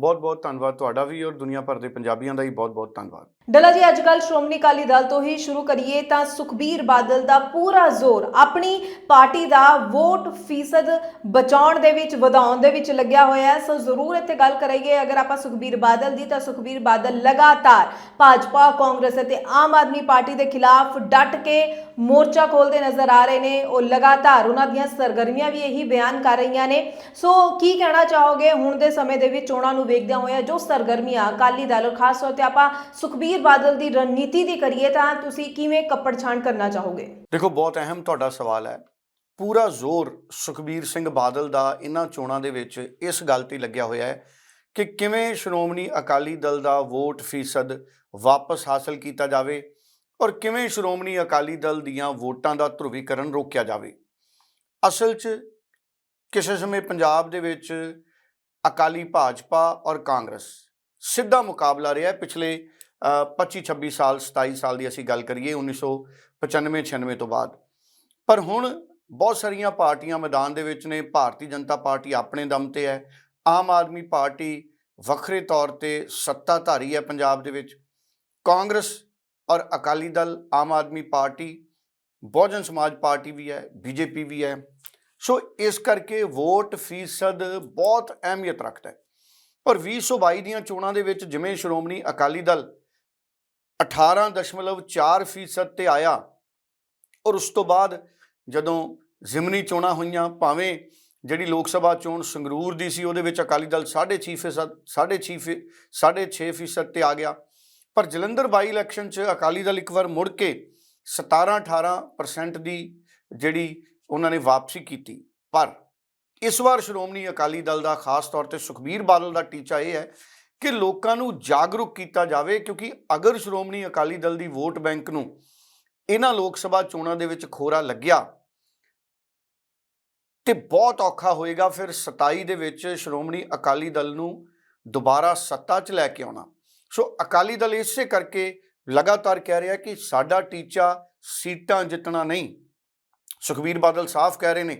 ਬਹੁਤ ਬਹੁਤ ਧੰਨਵਾਦ ਤੁਹਾਡਾ ਵੀ ਔਰ ਦੁਨੀਆ ਭਰ ਦੇ ਪੰਜਾਬੀਆਂ ਦਾ ਹੀ ਬਹੁਤ ਬਹੁਤ ਧੰਨਵਾਦ। ਡੱਲਾ ਜੀ, ਅੱਜ ਕੱਲ ਸ਼੍ਰੋਮਣੀ ਅਕਾਲੀ ਦਲ ਤੋਂ ਹੀ ਸ਼ੁਰੂ ਕਰੀਏ ਤਾਂ ਸੁਖਬੀਰ ਬਾਦਲ ਦਾ ਪੂਰਾ ਜ਼ੋਰ, ਆਪਣੀ ਪਾਰਟੀ ਦਾ ਵੋਟ ਫੀਸਦ ਬਚਾਉਣ ਦੇ ਵਿੱਚ, ਵਧਾਉਣ ਦੇ ਵਿੱਚ ਲੱਗਿਆ ਹੋਇਆ ਹੈ। ਸੋ ਜ਼ਰੂਰ ਇੱਥੇ ਗੱਲ ਕਰਾਂਗੇ ਅਗਰ ਆਪਾਂ ਸੁਖਬੀਰ ਬਾਦਲ ਦੀ ਤਾਂ ਸੁਖਬੀਰ ਬਾਦਲ ਲਗਾਤਾਰ ਭਾਜਪਾ, ਕਾਂਗਰਸ ਅਤੇ ਆਮ ਆਦਮੀ ਪਾਰਟੀ ਦੇ ਖਿਲਾਫ ਡਟ ਕੇ ਮੋਰਚਾ ਖੋਲਦੇ ਨਜ਼ਰ ਆ ਰਹੇ ਨੇ। ਉਹ ਲਗਾਤਾਰ ਉਹਨਾਂ ਦੀਆਂ ਸਰਗਰਮੀਆਂ ਵੀ ਇਹੀ ਬਿਆਨ ਕਰ ਰਹੀਆਂ ਨੇ। ਸੋ ਕੀ ਕਹਿਣਾ ਚਾਹੋਗੇ? ਹੁਣ ਦੇ ਸਮੇਂ ਦੇ ਵਿੱਚ ਚੋਣਾਂ ਨੂੰ ਵੇਖਦਿਆਂ ਹੋਇਆ ਜੋ ਸਰਗਰਮੀਆਂ ਅਕਾਲੀ ਦਲ, ਖਾਸ ਤੌਰ ਤੇ ਆਪਾਂ ਸੁਖਬੀਰ ਬਾਦਲ ਦੀ ਰਣਨੀਤੀ ਦੀ ਕਰੀਏ ਤਾਂ ਤੁਸੀਂ ਕਿਵੇਂ ਕੱਪੜ ਛਾਣ ਕਰਨਾ ਚਾਹੋਗੇ? ਦੇਖੋ, ਬਹੁਤ ਅਹਿਮ ਤੁਹਾਡਾ ਸਵਾਲ ਹੈ। ਪੂਰਾ ਜ਼ੋਰ ਸੁਖਬੀਰ ਸਿੰਘ ਬਾਦਲ ਦਾ ਇਹਨਾਂ ਚੋਣਾਂ ਦੇ ਵਿੱਚ ਇਸ ਗੱਲ ਤੇ ਲੱਗਿਆ ਹੋਇਆ ਹੈ ਕਿ ਕਿਵੇਂ ਸ਼੍ਰੋਮਣੀ ਅਕਾਲੀ ਦਲ ਦਾ ਵੋਟ ਫੀਸਦ ਵਾਪਸ ਹਾਸਲ ਕੀਤਾ ਜਾਵੇ ਔਰ ਕਿਵੇਂ ਸ਼੍ਰੋਮਣੀ ਅਕਾਲੀ ਦਲ ਦੀਆਂ ਵੋਟਾਂ ਦਾ ਧਰੁਵੀਕਰਨ ਰੋਕਿਆ ਜਾਵੇ। ਅਸਲ 'ਚ ਕਿਸੇ ਸਮੇਂ ਪੰਜਾਬ ਦੇ ਵਿੱਚ ਅਕਾਲੀ ਭਾਜਪਾ ਔਰ ਕਾਂਗਰਸ। ਸਿੱਧਾ ਮੁਕਾਬਲਾ ਰਿਹਾ ਪਿਛਲੇ 25 26 ਸਾਲ 27 ਸਾਲ ਦੀ ਅਸੀਂ ਗੱਲ ਕਰੀਏ 1995 96 ਤੋਂ ਬਾਅਦ। ਪਰ ਹੁਣ ਬਹੁਤ ਸਾਰੀਆਂ ਪਾਰਟੀਆਂ ਮੈਦਾਨ ਦੇ ਵਿੱਚ ਨੇ। ਭਾਰਤੀ ਜਨਤਾ ਪਾਰਟੀ ਆਪਣੇ ਦਮ ਤੇ ਹੈ। ਆਮ ਆਦਮੀ ਪਾਰਟੀ ਵੱਖਰੇ ਤੌਰ ਤੇ ਸੱਤਾਧਾਰੀ ਹੈ ਪੰਜਾਬ ਦੇ ਵਿੱਚ। ਕਾਂਗਰਸ ਔਰ ਅਕਾਲੀ ਦਲ, ਆਮ ਆਦਮੀ ਪਾਰਟੀ, ਬਹੁਜਨ ਸਮਾਜ ਪਾਰਟੀ ਵੀ ਹੈ, ਬੀਜੇਪੀ ਵੀ ਹੈ। ਸੋ ਇਸ ਕਰਕੇ ਵੋਟ ਫੀਸਦ ਬਹੁਤ ਅਹਿਮੀਅਤ ਰੱਖਦਾ ਹੈ। ਪਰ 2022 ਦੀਆਂ ਚੋਣਾਂ ਦੇ ਵਿੱਚ ਜਿਵੇਂ ਸ਼੍ਰੋਮਣੀ ਅਕਾਲੀ ਦਲ 18.4 ਫੀਸਦ ਤੇ ਆਇਆ ਔਰ ਉਸ ਤੋਂ ਬਾਅਦ ਜਦੋਂ ਜ਼ਿਮਨੀ ਚੋਣਾਂ ਹੋਈਆਂ, ਭਾਵੇਂ ਜਿਹੜੀ ਲੋਕ ਸਭਾ ਚੋਣ ਸੰਗਰੂਰ ਦੀ ਸੀ, ਉਹਦੇ ਵਿੱਚ ਅਕਾਲੀ ਦਲ 6.5 ਫੀਸਦ 6.5 6.5 ਫੀਸਦ ਤੇ ਆ ਗਿਆ। ਪਰ ਜਲੰਧਰ ਬਾਈ ਇਲੈਕਸ਼ਨ 'ਚ ਅਕਾਲੀ ਦਲ ਇੱਕ ਵਾਰ ਮੁੜ ਕੇ 17-18% ਦੀ ਜਿਹੜੀ ਉਹਨਾਂ ਨੇ ਵਾਪਸੀ ਕੀਤੀ। ਪਰ ਇਸ ਵਾਰ ਸ਼੍ਰੋਮਣੀ ਅਕਾਲੀ ਦਲ ਦਾ ਖਾਸ ਤੌਰ ਤੇ ਸੁਖਬੀਰ ਬਾਦਲ ਦਾ ਟੀਚਾ ਇਹ ਹੈ ਕਿ ਲੋਕਾਂ ਨੂੰ ਜਾਗਰੂਕ ਕੀਤਾ ਜਾਵੇ ਕਿਉਂਕਿ ਅਗਰ ਸ਼੍ਰੋਮਣੀ ਅਕਾਲੀ ਦਲ ਦੀ ਵੋਟ ਬੈਂਕ ਨੂੰ ਇਹਨਾਂ ਲੋਕ ਸਭਾ ਚੋਣਾਂ ਦੇ ਵਿੱਚ ਖੋਰਾ ਲੱਗਿਆ ਤੇ ਬਹੁਤ ਔਖਾ ਹੋਏਗਾ ਫਿਰ 27 ਦੇ ਵਿੱਚ ਸ਼੍ਰੋਮਣੀ ਅਕਾਲੀ ਦਲ ਨੂੰ ਦੁਬਾਰਾ ਸੱਤਾ 'ਚ ਲੈ ਕੇ ਆਉਣਾ। ਸੋ ਅਕਾਲੀ ਦਲ ਇਸੇ ਕਰਕੇ ਲਗਾਤਾਰ ਕਹਿ ਰਿਹਾ ਕਿ ਸਾਡਾ ਟੀਚਾ ਸੀਟਾਂ ਜਿੱਤਣਾ ਨਹੀਂ ਸੁਖਬੀਰ ਬਾਦਲ ਸਾਫ਼ ਕਹਿ ਰਹੇ ਨੇ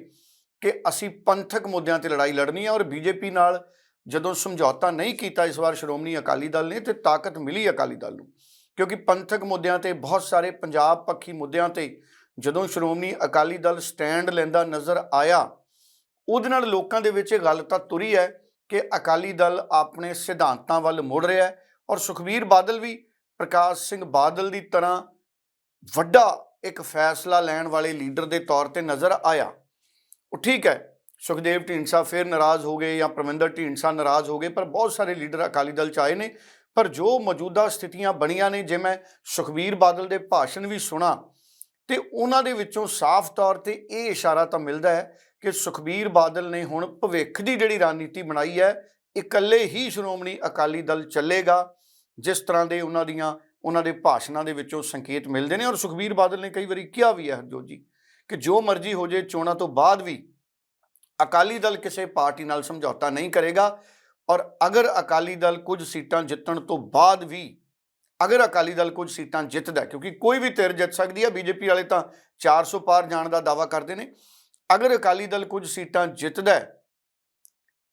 ਕਿ ਅਸੀਂ ਪੰਥਕ ਮੁੱਦਿਆਂ ਤੇ ਲੜਾਈ ਲੜਨੀ ਹੈ ਔਰ ਬੀਜੇਪੀ ਨਾਲ ਜਦੋਂ ਸਮਝੌਤਾ ਨਹੀਂ ਕੀਤਾ ਇਸ ਵਾਰ ਸ਼੍ਰੋਮਣੀ ਅਕਾਲੀ ਦਲ ਨੇ ਤੇ ਤਾਕਤ ਮਿਲੀ ਅਕਾਲੀ ਦਲ ਨੂੰ, ਕਿਉਂਕਿ ਪੰਥਕ ਮੁੱਦਿਆਂ ਤੇ ਬਹੁਤ ਸਾਰੇ ਪੰਜਾਬ ਪੱਖੀ ਮੁੱਦਿਆਂ ਤੇ ਜਦੋਂ ਸ਼੍ਰੋਮਣੀ ਅਕਾਲੀ ਦਲ ਸਟੈਂਡ ਲੈਂਦਾ ਨਜ਼ਰ ਆਇਆ, ਉਹਦੇ ਨਾਲ ਲੋਕਾਂ ਦੇ ਵਿੱਚ ਇਹ ਗੱਲ ਤਾਂ ਤੁਰੀ ਹੈ ਕਿ ਅਕਾਲੀ ਦਲ ਆਪਣੇ ਸਿਧਾਂਤਾਂ ਵੱਲ ਮੁੜ ਰਿਹਾ ਹੈ ਔਰ ਸੁਖਬੀਰ ਬਾਦਲ ਵੀ ਪ੍ਰਕਾਸ਼ ਸਿੰਘ ਬਾਦਲ ਦੀ ਤਰ੍ਹਾਂ ਵੱਡਾ ਇੱਕ ਫੈਸਲਾ ਲੈਣ ਵਾਲੇ ਲੀਡਰ ਦੇ ਤੌਰ ਤੇ ਨਜ਼ਰ ਆਇਆ। ਉਹ ਠੀਕ ਹੈ, ਸੁਖਦੇਵ ਢੀਂਡਸਾ ਫਿਰ ਨਾਰਾਜ਼ ਹੋ ਗਏ ਜਾਂ ਪ੍ਰਮਿੰਦਰ ਢੀਂਡਸਾ ਨਾਰਾਜ਼ ਹੋ ਗਏ, ਪਰ ਬਹੁਤ ਸਾਰੇ ਲੀਡਰ ਅਕਾਲੀ ਦਲ ਚ ਆਏ ਨੇ। ਪਰ ਜੋ ਮੌਜੂਦਾ ਸਥਿਤੀਆਂ ਬਣੀਆਂ ਨੇ, ਜੇ ਮੈਂ ਸੁਖਬੀਰ ਬਾਦਲ ਦੇ ਭਾਸ਼ਣ ਵੀ ਸੁਣਾ, ਤੇ ਉਹਨਾਂ ਦੇ ਵਿੱਚੋਂ ਸਾਫ਼ ਤੌਰ ਤੇ ਇਹ ਇਸ਼ਾਰਾ ਤਾਂ ਮਿਲਦਾ ਹੈ ਕਿ ਸੁਖਬੀਰ ਬਾਦਲ ਨੇ ਹੁਣ ਭਵਿੱਖ ਦੀ ਜਿਹੜੀ ਰਣਨੀਤੀ ਬਣਾਈ ਹੈ, ਇਕੱਲੇ ਹੀ ਸ਼੍ਰੋਮਣੀ ਅਕਾਲੀ ਦਲ ਚੱਲੇਗਾ, ਜਿਸ ਤਰ੍ਹਾਂ ਦੇ ਉਹਨਾਂ ਦੀਆਂ ਉਹਨਾਂ ਦੇ ਭਾਸ਼ਣਾਂ ਦੇ ਵਿੱਚੋਂ ਸੰਕੇਤ ਮਿਲਦੇ ਨੇ ਔਰ ਸੁਖਬੀਰ ਬਾਦਲ ਨੇ ਕਈ ਵਾਰੀ ਕਿਹਾ ਵੀ ਹੈ ਹਰਜੋਤ ਜੀ ਕਿ ਜੋ ਮਰਜ਼ੀ ਹੋ ਜੇ ਚੋਣਾਂ ਤੋਂ ਬਾਅਦ ਵੀ ਅਕਾਲੀ ਦਲ ਕਿਸੇ ਪਾਰਟੀ ਨਾਲ ਸਮਝੌਤਾ ਨਹੀਂ ਕਰੇਗਾ ਔਰ ਅਗਰ ਅਕਾਲੀ ਦਲ ਕੁਝ ਸੀਟਾਂ ਜਿੱਤਣ ਤੋਂ ਬਾਅਦ ਵੀ ਅਗਰ ਅਕਾਲੀ ਦਲ ਕੁਝ ਸੀਟਾਂ ਜਿੱਤਦਾ ਕਿਉਂਕਿ ਕੋਈ ਵੀ ਧਿਰ ਜਿੱਤ ਸਕਦੀ ਹੈ ਬੀਜੇਪੀ ਵਾਲੇ ਤਾਂ 400 ਪਾਰ ਜਾਣ ਦਾ ਦਾਵਾ ਕਰਦੇ ਨੇ ਅਗਰ ਅਕਾਲੀ ਦਲ ਕੁਝ ਸੀਟਾਂ ਜਿੱਤਦਾ ਹੈ,